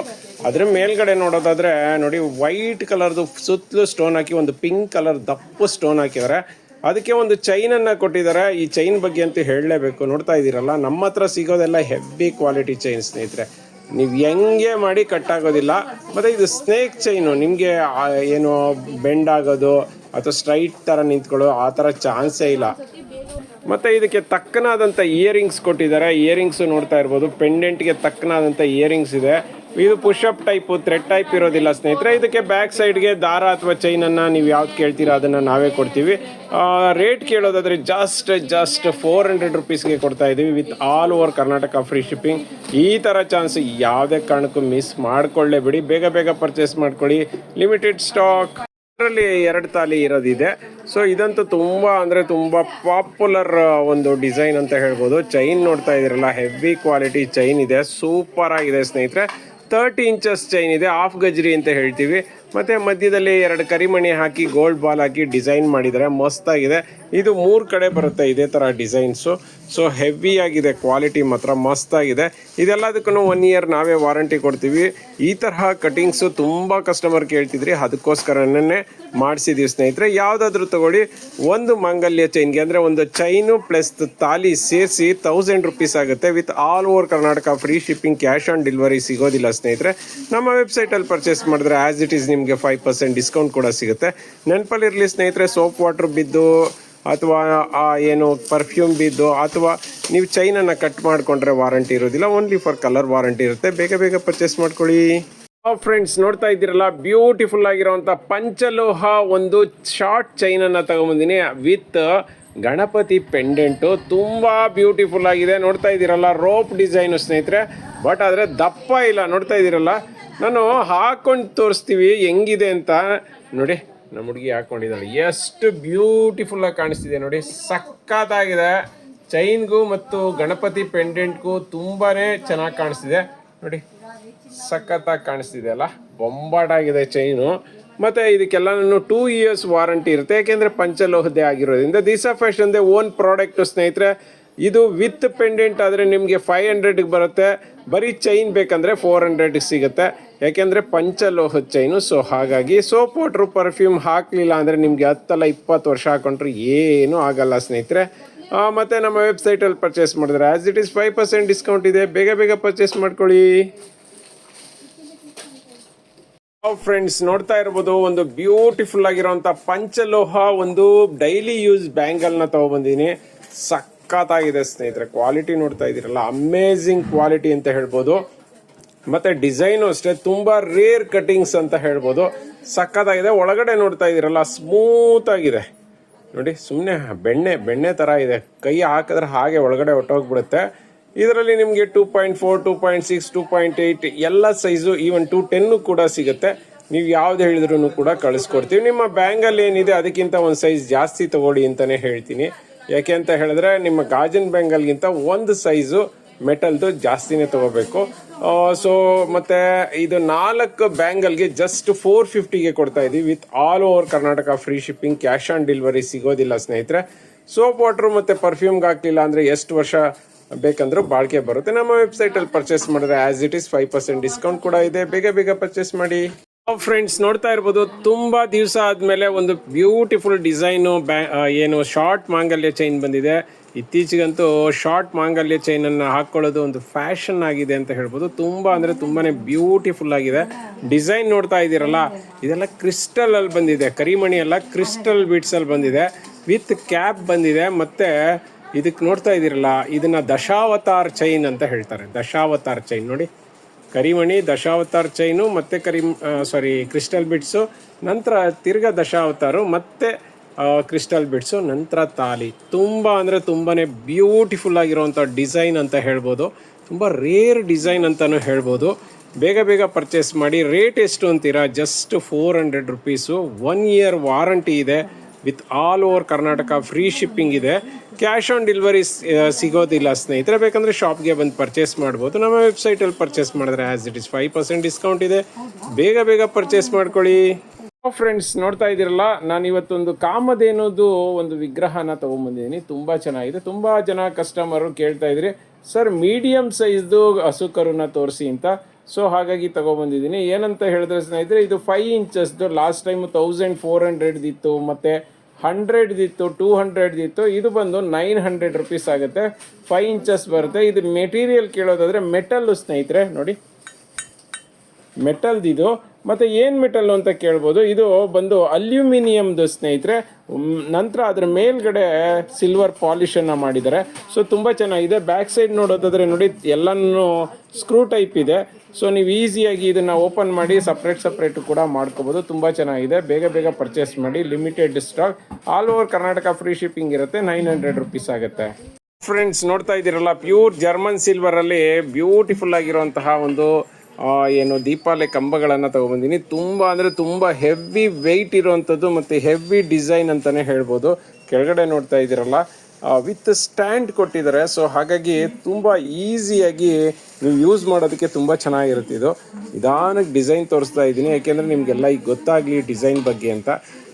ಅದ್ರ ಮೇಲ್ಗಡೆ ನೋಡೋದಾದ್ರೆ, ನೋಡಿ ವೈಟ್ ಕಲರ್ದು ಸುತ್ತಲೂ ಸ್ಟೋನ್ ಹಾಕಿ, ಒಂದು ಪಿಂಕ್ ಕಲರ್ ದಪ್ಪು ಸ್ಟೋನ್ ಹಾಕಿದ್ದಾರೆ. ಅದಕ್ಕೆ ಒಂದು ಚೈನನ್ನು ಕೊಟ್ಟಿದ್ದಾರೆ. ಈ ಚೈನ್ ಬಗ್ಗೆ ಅಂತೂ ಹೇಳಲೇಬೇಕು. ನೋಡ್ತಾ ಇದ್ದೀರಲ್ಲ, ನಮ್ಮ ಹತ್ರ ಸಿಗೋದೆಲ್ಲ ಹೆವಿ ಕ್ವಾಲಿಟಿ ಚೈನ್ ಸ್ನೇಹಿತರೆ. ನೀವು ಹೆಂಗೆ ಮಾಡಿ ಕಟ್ಟಾಗೋದಿಲ್ಲ ಮತ್ತು ಇದು ಸ್ನೇಕ್ ಚೈನು ನಿಮಗೆ ಏನು ಬೆಂಡ್ ಆಗೋದು ಅಥವಾ ಸ್ಟ್ರೈಟ್ ಥರ ನಿಂತ್ಕೊಳ್ಳೋ ಆ ಥರ ಚಾನ್ಸೇ ಇಲ್ಲ. ಮತ್ತು ಇದಕ್ಕೆ ತಕ್ಕನಾದಂಥ ಇಯರಿಂಗ್ಸ್ ಕೊಟ್ಟಿದ್ದಾರೆ. ಇಯರಿಂಗ್ಸು ನೋಡ್ತಾ ಇರ್ಬೋದು. ಪೆಂಡೆಂಟ್ಗೆ ತಕ್ಕನಾದಂಥ ಇಯರಿಂಗ್ಸ್ ಇದೆ. ಇದು ಪುಷಪ್ ಟೈಪು ಥ್ರೆಡ್ ಟೈಪ್ ಇರೋದಿಲ್ಲ ಸ್ನೇಹಿತರೆ. ಇದಕ್ಕೆ ಬ್ಯಾಕ್ ಸೈಡ್ಗೆ ದಾರ ಅಥವಾ ಚೈನನ್ನು ನೀವು ಯಾವ್ದು ಕೇಳ್ತೀರಾ ಅದನ್ನು ನಾವೇ ಕೊಡ್ತೀವಿ. ರೇಟ್ ಕೇಳೋದಾದರೆ ಜಸ್ಟ್ ಜಸ್ಟ್ ಫೋರ್ ಹಂಡ್ರೆಡ್ ರುಪೀಸ್ಗೆ ಕೊಡ್ತಾ ಇದ್ದೀವಿ with all over Karnataka free shipping ಈ ಥರ ಚಾನ್ಸ್ ಯಾವುದೇ ಕಾರಣಕ್ಕೂ ಮಿಸ್ ಮಾಡಿಕೊಳ್ಳೇ ಬಿಡಿ. ಬೇಗ ಬೇಗ ಪರ್ಚೇಸ್ ಮಾಡ್ಕೊಳ್ಳಿ. ಲಿಮಿಟೆಡ್ ಸ್ಟಾಕ್ ಇದರಲ್ಲಿ ಎರಡು ತಾಲಿ ಇರೋದಿದೆ. ಸೊ ಇದಂತೂ ತುಂಬ ಅಂದರೆ ತುಂಬ ಪಾಪ್ಯುಲರ್ ಒಂದು ಡಿಸೈನ್ ಅಂತ ಹೇಳ್ಬೋದು. ಚೈನ್ ನೋಡ್ತಾ ಇದ್ದೀರಲ್ಲ ಹೆವಿ ಕ್ವಾಲಿಟಿ ಚೈನ್ ಇದೆ. ಸೂಪರ್ ಆಗಿದೆ ಸ್ನೇಹಿತರೆ. ತರ್ಟಿ ಇಂಚಸ್ ಚೈನ್ ಇದೆ ಹಾಫ್ ಗಜ್ರಿ ಅಂತ ಹೇಳ್ತೀವಿ. ಮತ್ತು ಮಧ್ಯದಲ್ಲಿ ಎರಡು ಕರಿಮಣಿ ಹಾಕಿ ಗೋಲ್ಡ್ ಬಾಲ್ ಹಾಕಿ ಡಿಸೈನ್ ಮಾಡಿದ್ದಾರೆ ಮಸ್ತಾಗಿದೆ. ಇದು ಮೂರು ಕಡೆ ಬರುತ್ತೆ ಇದೇ ಥರ ಡಿಸೈನ್ಸು ಸೊ ಆಗಿದೆ ಕ್ವಾಲಿಟಿ ಮಾತ್ರ ಮಸ್ತಾಗಿದೆ. ಇದೆಲ್ಲದಕ್ಕೂ ಒನ್ ಇಯರ್ ನಾವೇ ವಾರಂಟಿ ಕೊಡ್ತೀವಿ. ಈ ತರಹ ಕಟಿಂಗ್ಸು ತುಂಬ ಕಸ್ಟಮರ್ ಕೇಳ್ತಿದ್ರಿ ಅದಕ್ಕೋಸ್ಕರನೇ ಮಾಡಿಸಿದ್ದೀವಿ ಸ್ನೇಹಿತರೆ. ಯಾವುದಾದ್ರೂ ತಗೊಳ್ಳಿ, ಒಂದು ಮಾಂಗಲ್ಯ ಚೈನ್ಗೆ ಅಂದರೆ ಒಂದು ಚೈನು ಪ್ಲಸ್ ತಾಲಿ ಸೇರಿಸಿ ತೌಸಂಡ್ ರುಪೀಸ್ ಆಗುತ್ತೆ. With all over Karnataka free shipping cash on delivery ಸಿಗೋದಿಲ್ಲ ಸ್ನೇಹಿತರೆ. ನಮ್ಮ ವೆಬ್ಸೈಟಲ್ಲಿ ಪರ್ಚೇಸ್ ಮಾಡಿದ್ರೆ ಆ್ಯಸ್ ಇಟ್ ಈಸ್ ನಿಮಗೆ ಫೈವ್ ಪರ್ಸೆಂಟ್ ಡಿಸ್ಕೌಂಟ್ ಕೂಡ ಸಿಗುತ್ತೆ. ನೆನಪಲ್ಲಿರಲಿ ಸ್ನೇಹಿತರೆ ಸೋಪ್ ವಾಟರ್ ಬಿದ್ದು, ಅಥವಾ, ಆ, ಏನು ಪರ್ಫ್ಯೂಮ್ ಬಿದ್ದು, ಅಥವಾ ನೀವು ಚೈನನ್ನು ಕಟ್ ಮಾಡಿಕೊಂಡ್ರೆ ವಾರಂಟಿ ಇರೋದಿಲ್ಲ ಓನ್ಲಿ ಫಾರ್ ಕಲರ್ ವಾರಂಟಿ ಇರುತ್ತೆ. ಬೇಗ ಬೇಗ ಪರ್ಚೇಸ್ ಮಾಡ್ಕೊಳ್ಳಿ. ಫ್ರೆಂಡ್ಸ್ ನೋಡ್ತಾ ಇದ್ದೀರಲ್ಲ ಬ್ಯೂಟಿಫುಲ್ ಆಗಿರುವಂಥ ಪಂಚಲೋಹ ಒಂದು ಶಾರ್ಟ್ ಚೈನನ್ನು ತಗೊಂಬಂದಿನಿ. ವಿತ್ ಗಣಪತಿ ಪೆಂಡೆಂಟು ತುಂಬ ಬ್ಯೂಟಿಫುಲ್ ಆಗಿದೆ. ನೋಡ್ತಾ ಇದ್ದೀರಲ್ಲ ರೋಪ್ ಡಿಸೈನು ಸ್ನೇಹಿತರೆ. ಬಟ್ ಆದರೆ ದಪ್ಪ ಇಲ್ಲ. ನೋಡ್ತಾ ಇದ್ದೀರಲ್ಲ ನಾನು ಹಾಕೊಂಡು ತೋರಿಸ್ತೀವಿ, ಹೆಂಗಿದೆ ಅಂತ. ನೋಡಿ, ನಮ್ಮ ಹುಡುಗಿ ಹಾಕೊಂಡಿದ್ದಾಳೆ. ಎಷ್ಟು ಬ್ಯೂಟಿಫುಲ್ ಆಗಿ ಕಾಣಿಸ್ತಿದೆ ನೋಡಿ. ಸಖತ್ತಾಗಿದೆ. ಚೈನ್ಗೂ ಮತ್ತು ಗಣಪತಿ ಪೆಂಡೆಂಟ್ಗೂ ತುಂಬಾನೇ ಚೆನ್ನಾಗಿ ಕಾಣಿಸ್ತಿದೆ. ನೋಡಿ, ಸಖತ್ತಾಗಿ ಕಾಣಿಸ್ತಿದೆ ಅಲ್ಲ. ಬೊಂಬಾಟಾಗಿದೆ ಚೈನು ಮತ್ತು ಇದಕ್ಕೆಲ್ಲನೂ ಟೂ ಇಯರ್ಸ್ ವಾರಂಟಿ ಇರುತ್ತೆ. ಯಾಕೆಂದರೆ ಪಂಚಲೋಹದ್ದೇ ಆಗಿರೋದ್ರಿಂದ ದಿಸಾ ಫ್ಯಾಷನ್ದೇ ಓನ್ ಪ್ರಾಡಕ್ಟು ಸ್ನೇಹಿತರೆ. ಇದು ವಿತ್ ಪೆಂಡೆಂಟ್ ಆದರೆ ನಿಮಗೆ ಫೈವ್ ಹಂಡ್ರೆಡ್ಗೆ ಬರುತ್ತೆ. ಬರೀ ಚೈನ್ ಬೇಕಂದರೆ ಫೋರ್ ಹಂಡ್ರೆಡ್ಗೆ ಸಿಗುತ್ತೆ. ಯಾಕೆಂದರೆ ಪಂಚಲೋಹ ಚೈನು, ಸೊ ಹಾಗಾಗಿ ಸೋಪ್ ವಾಟ್ರು ಪರ್ಫ್ಯೂಮ್ ಹಾಕಲಿಲ್ಲ ಅಂದರೆ ನಿಮಗೆ ಹತ್ತಲ್ಲ ಇಪ್ಪತ್ತು ವರ್ಷ ಹಾಕೊಂಡ್ರೆ ಏನೂ ಆಗಲ್ಲ ಸ್ನೇಹಿತರೆ. ಮತ್ತು ನಮ್ಮ ವೆಬ್ಸೈಟಲ್ಲಿ ಪರ್ಚೇಸ್ ಮಾಡಿದ್ರೆ as it is five percent discount ಇದೆ. ಬೇಗ ಬೇಗ ಪರ್ಚೇಸ್ ಮಾಡ್ಕೊಳ್ಳಿ. ಫ್ರೆಂಡ್ಸ್ ನೋಡ್ತಾ ಇರ್ಬೋದು, ಒಂದು ಬ್ಯೂಟಿಫುಲ್ ಆಗಿರುವಂತ ಪಂಚಲೋಹ ಒಂದು ಡೈಲಿ ಯೂಸ್ ಬ್ಯಾಂಗಲ್ನ ತಗೊಬಂದಿನಿ. ಸಖತ್ತಾಗಿದೆ ಸ್ನೇಹಿತರೆ ಕ್ವಾಲಿಟಿ ನೋಡ್ತಾ ಇದ್ದೀರಲ್ಲ ಅಮೇಝಿಂಗ್ ಕ್ವಾಲಿಟಿ ಅಂತ ಹೇಳ್ಬೋದು. ಮತ್ತೆ ಡಿಸೈನು ಅಷ್ಟೇ, ತುಂಬಾ ರೇರ್ ಕಟಿಂಗ್ಸ್ ಅಂತ ಹೇಳ್ಬೋದು. ಸಕ್ಕತ್ತಾಗಿದೆ. ಒಳಗಡೆ ನೋಡ್ತಾ ಇದೀರಲ್ಲ ಸ್ಮೂತ್ ಆಗಿದೆ. ನೋಡಿ ಸುಮ್ಮನೆ ಬೆಣ್ಣೆ ಬೆಣ್ಣೆ ಥರ ಇದೆ. ಕೈ ಹಾಕಿದ್ರೆ ಹಾಗೆ ಒಳಗಡೆ ಹೊಟ್ಟೋಗ್ಬಿಡುತ್ತೆ ಇದರಲ್ಲಿ ನಿಮಗೆ two point four two point six two point eight ಎಲ್ಲ ಸೈಜು ಈವನ್ ಟೂ ಟೆನ್ನು ಕೂಡ ಸಿಗುತ್ತೆ. ನೀವು ಯಾವ್ದು ಹೇಳಿದ್ರು ಕೂಡ ಕಳಿಸ್ಕೊಡ್ತೀವಿ. ನಿಮ್ಮ ಬ್ಯಾಂಗಲ್ಲಿ ಏನಿದೆ, ಅದಕ್ಕಿಂತ ಒಂದು ಸೈಜ್ ಜಾಸ್ತಿ ತಗೊಳ್ಳಿ ಅಂತಾನೆ ಹೇಳ್ತೀನಿ. ಯಾಕೆ ಅಂತ ಹೇಳಿದ್ರೆ, ನಿಮ್ಮ ಗಾಜಿನ ಬ್ಯಾಂಗಲ್ಗಿಂತ ಒಂದು ಸೈಜು ಮೆಟಲ್ದು ಜಾಸ್ತಿನೇ ತಗೋಬೇಕು. ಸೊ ಮತ್ತೆ ಇದು ನಾಲ್ಕು ಬ್ಯಾಂಗಲ್ಗೆ ಜಸ್ಟ್ ಫೋರ್ ಫಿಫ್ಟಿಗೆ ಕೊಡ್ತಾ ಇದೀವಿ with all over Karnataka free shipping cash on delivery ಸಿಗೋದಿಲ್ಲ ಸ್ನೇಹಿತರೆ. ಸೋಪ್ ವಾಟರ್ ಮತ್ತೆ ಪರ್ಫ್ಯೂಮ್ಗೆ ಹಾಕ್ಲಿಲ್ಲ ಅಂದ್ರೆ ಎಷ್ಟು ವರ್ಷ ಬೇಕಂದ್ರೂ ಬಾಳಿಕೆ ಬರುತ್ತೆ. ನಮ್ಮ ವೆಬ್ಸೈಟ್ ಅಲ್ಲಿ ಪರ್ಚೇಸ್ ಮಾಡಿದ್ರೆ as it is five percent discount ಕೂಡ ಇದೆ. ಬೇಗ ಬೇಗ ಪರ್ಚೇಸ್ ಮಾಡಿ. ಫ್ರೆಂಡ್ಸ್ ನೋಡ್ತಾ ಇರ್ಬೋದು, ತುಂಬಾ ದಿವಸ ಆದ್ಮೇಲೆ ಒಂದು ಬ್ಯೂಟಿಫುಲ್ ಡಿಸೈನು ಏನು ಶಾರ್ಟ್ ಮಾಂಗಲ್ಯ ಚೈನ್ ಬಂದಿದೆ. ಇತ್ತೀಚೆಗಂತೂ ಶಾರ್ಟ್ ಮಾಂಗಲ್ಯ ಚೈನ್ ಅನ್ನ ಹಾಕೊಳ್ಳೋದು ಒಂದು ಫ್ಯಾಷನ್ ಆಗಿದೆ ಅಂತ ಹೇಳ್ಬೋದು. ತುಂಬಾ ಅಂದ್ರೆ ತುಂಬಾನೇ ಬ್ಯೂಟಿಫುಲ್ ಆಗಿದೆ. ಡಿಸೈನ್ ನೋಡ್ತಾ ಇದ್ದೀರಲ್ಲ, ಇದೆಲ್ಲ ಕ್ರಿಸ್ಟಲ್ ಅಲ್ಲಿ ಬಂದಿದೆ. ಕರಿಮಣಿ ಎಲ್ಲ ಕ್ರಿಸ್ಟಲ್ ಬೀಟ್ಸ್ ಅಲ್ಲಿ ಬಂದಿದೆ. ವಿತ್ ಕ್ಯಾಪ್ ಬಂದಿದೆ. ಮತ್ತೆ ಇದಕ್ಕೆ ನೋಡ್ತಾ ಇದ್ದೀರಲ್ಲ, ಇದನ್ನ ದಶಾವತಾರ್ ಚೈನ್ ಅಂತ ಹೇಳ್ತಾರೆ. ದಶಾವತಾರ್ ಚೈನ್ ನೋಡಿ. ಕರಿಮಣಿ, ದಶಾವತಾರ್ ಚೈನು ಮತ್ತೆ ಕರಿ ಸಾರಿ ಕ್ರಿಸ್ಟಲ್ ಬಿಟ್ಸು ನಂತರ ತಿರ್ಗಾ ದಶಾವತಾರು ಮತ್ತೆ ಕ್ರಿಸ್ಟಲ್ ಬಿಡ್ಸು ನಂತರ ತಾಲಿ ತುಂಬ ಅಂದರೆ ತುಂಬಾ ಬ್ಯೂಟಿಫುಲ್ ಆಗಿರುವಂಥ ಡಿಸೈನ್ ಅಂತ ಹೇಳ್ಬೋದು. ತುಂಬ ರೇರ್ ಡಿಸೈನ್ ಅಂತಲೂ ಹೇಳ್ಬೋದು. ಬೇಗ ಬೇಗ ಪರ್ಚೇಸ್ ಮಾಡಿ. ರೇಟ್ ಎಷ್ಟು ಅಂತೀರಾ? Just four hundred rupees one year warranty ಇದೆ. With all over Karnataka free shipping ಇದೆ. ಕ್ಯಾಶ್ ಆನ್ ಡೆಲಿವರಿ ಸಿಗೋದಿಲ್ಲ ಸ್ನೇಹಿತರೆ. ಬೇಕಂದರೆ ಶಾಪ್ಗೆ ಬಂದು ಪರ್ಚೇಸ್ ಮಾಡ್ಬೋದು. ನಮ್ಮ ವೆಬ್ಸೈಟಲ್ಲಿ ಪರ್ಚೇಸ್ ಮಾಡಿದ್ರೆ as it is five percent discount ಇದೆ. ಬೇಗ ಬೇಗ ಪರ್ಚೇಸ್ ಮಾಡ್ಕೊಳ್ಳಿ. ಫ್ರೆಂಡ್ಸ್ ನೋಡ್ತಾ ಇದ್ದೀರಲ್ಲ? ನಾನು ಇವತ್ತೊಂದು ಕಾಮಧೇನುದು ಒಂದು ವಿಗ್ರಹನ ತೊಗೊಂಬಂದಿದ್ದೀನಿ. ತುಂಬ ಚೆನ್ನಾಗಿದೆ. ತುಂಬ ಜನ ಕಸ್ಟಮರು ಕೇಳ್ತಾ ಇದ್ರಿ, ಸರ್ ಮೀಡಿಯಮ್ ಸೈಜ್ದು ಹಸುಕರುನ ತೋರಿಸಿ ಅಂತ. ಸೊ ಹಾಗಾಗಿ ತಗೊಬಂದಿದ್ದೀನಿ. ಏನಂತ ಹೇಳಿದ್ರೆ ಸ್ನೇಹಿತರೆ, ಇದು ಫೈವ್ ಇಂಚಸ್ದು ಲಾಸ್ಟ್ ಟೈಮ್ ತೌಸಂಡ್ ಫೋರ್ ಹಂಡ್ರೆಡ್ದಿತ್ತು ಮತ್ತು ಹಂಡ್ರೆಡ್ದಿತ್ತು ಟೂ ಹಂಡ್ರೆಡ್ದಿತ್ತು ಇದು ಬಂದು ನೈನ್ ಹಂಡ್ರೆಡ್ ರುಪೀಸ್ ಆಗುತ್ತೆ. ಫೈವ್ ಇಂಚಸ್ ಬರುತ್ತೆ. ಇದು ಮೆಟೀರಿಯಲ್ ಕೇಳೋದಾದರೆ ಮೆಟಲ್ಲು ಸ್ನೇಹಿತರೆ, ನೋಡಿ. ಮೆಟಲ್ದಿದು ಮತ್ತು ಏನು ಮೆಟಲ್ ಅಂತ ಕೇಳ್ಬೋದು, ಇದು ಬಂದು ಅಲ್ಯೂಮಿನಿಯಮ್ದು ಸ್ನೇಹಿತರೆ ನಂತರ ಅದ್ರ ಮೇಲ್ಗಡೆ ಸಿಲ್ವರ್ ಪಾಲಿಶನ್ನು ಮಾಡಿದ್ದಾರೆ. ಸೊ ತುಂಬ ಚೆನ್ನಾಗಿದೆ. ಬ್ಯಾಕ್ ಸೈಡ್ ನೋಡೋದಾದ್ರೆ ನೋಡಿ, ಎಲ್ಲನೂ ಸ್ಕ್ರೂ ಟೈಪ್ ಇದೆ. ಸೊ ನೀವು ಈಸಿಯಾಗಿ ಇದನ್ನು ಓಪನ್ ಮಾಡಿ ಸಪ್ರೇಟ್ ಸಪ್ರೇಟ್ ಕೂಡ ಮಾಡ್ಕೋಬೋದು. ತುಂಬ ಚೆನ್ನಾಗಿದೆ. ಬೇಗ ಬೇಗ ಪರ್ಚೇಸ್ ಮಾಡಿ limited stock all over Karnataka free shipping ಇರುತ್ತೆ. ನೈನ್ ಹಂಡ್ರೆಡ್ ರುಪೀಸ್ ಆಗುತ್ತೆ. ಫ್ರೆಂಡ್ಸ್ ನೋಡ್ತಾ ಇದ್ದೀರಲ್ಲ ಪ್ಯೂರ್ ಜರ್ಮನ್ ಸಿಲ್ವರಲ್ಲಿ ಬ್ಯೂಟಿಫುಲ್ ಆಗಿರುವಂತಹ ಒಂದು ಏನು ದೀಪಾಲಯ ಕಂಬಗಳನ್ನು ತಗೊಬಂದಿನಿ. ತುಂಬ ಅಂದರೆ ತುಂಬ ಹೆವಿ ವೆಯ್ಟ್ ಇರುವಂಥದ್ದು ಮತ್ತು ಹೆವಿ ಡಿಸೈನ್ ಅಂತಲೇ ಹೇಳ್ಬೋದು. ಕೆಳಗಡೆ ನೋಡ್ತಾ ಇದ್ದೀರಲ್ಲ ವಿತ್ ಸ್ಟ್ಯಾಂಡ್ ಕೊಟ್ಟಿದ್ದಾರೆ. ಸೊ ಹಾಗಾಗಿ ತುಂಬ ಈಸಿಯಾಗಿ ನೀವು ಯೂಸ್ ಮಾಡೋದಕ್ಕೆ ತುಂಬ ಚೆನ್ನಾಗಿರುತ್ತೆ ಇದು. ನಿಧಾನಕ್ಕೆ ಡಿಸೈನ್ ತೋರಿಸ್ತಾ ಇದ್ದೀನಿ. ಯಾಕೆಂದರೆ ನಿಮಗೆಲ್ಲ ಈಗ ಗೊತ್ತಾಗಲಿ ಡಿಸೈನ್ ಬಗ್ಗೆ ಅಂತ.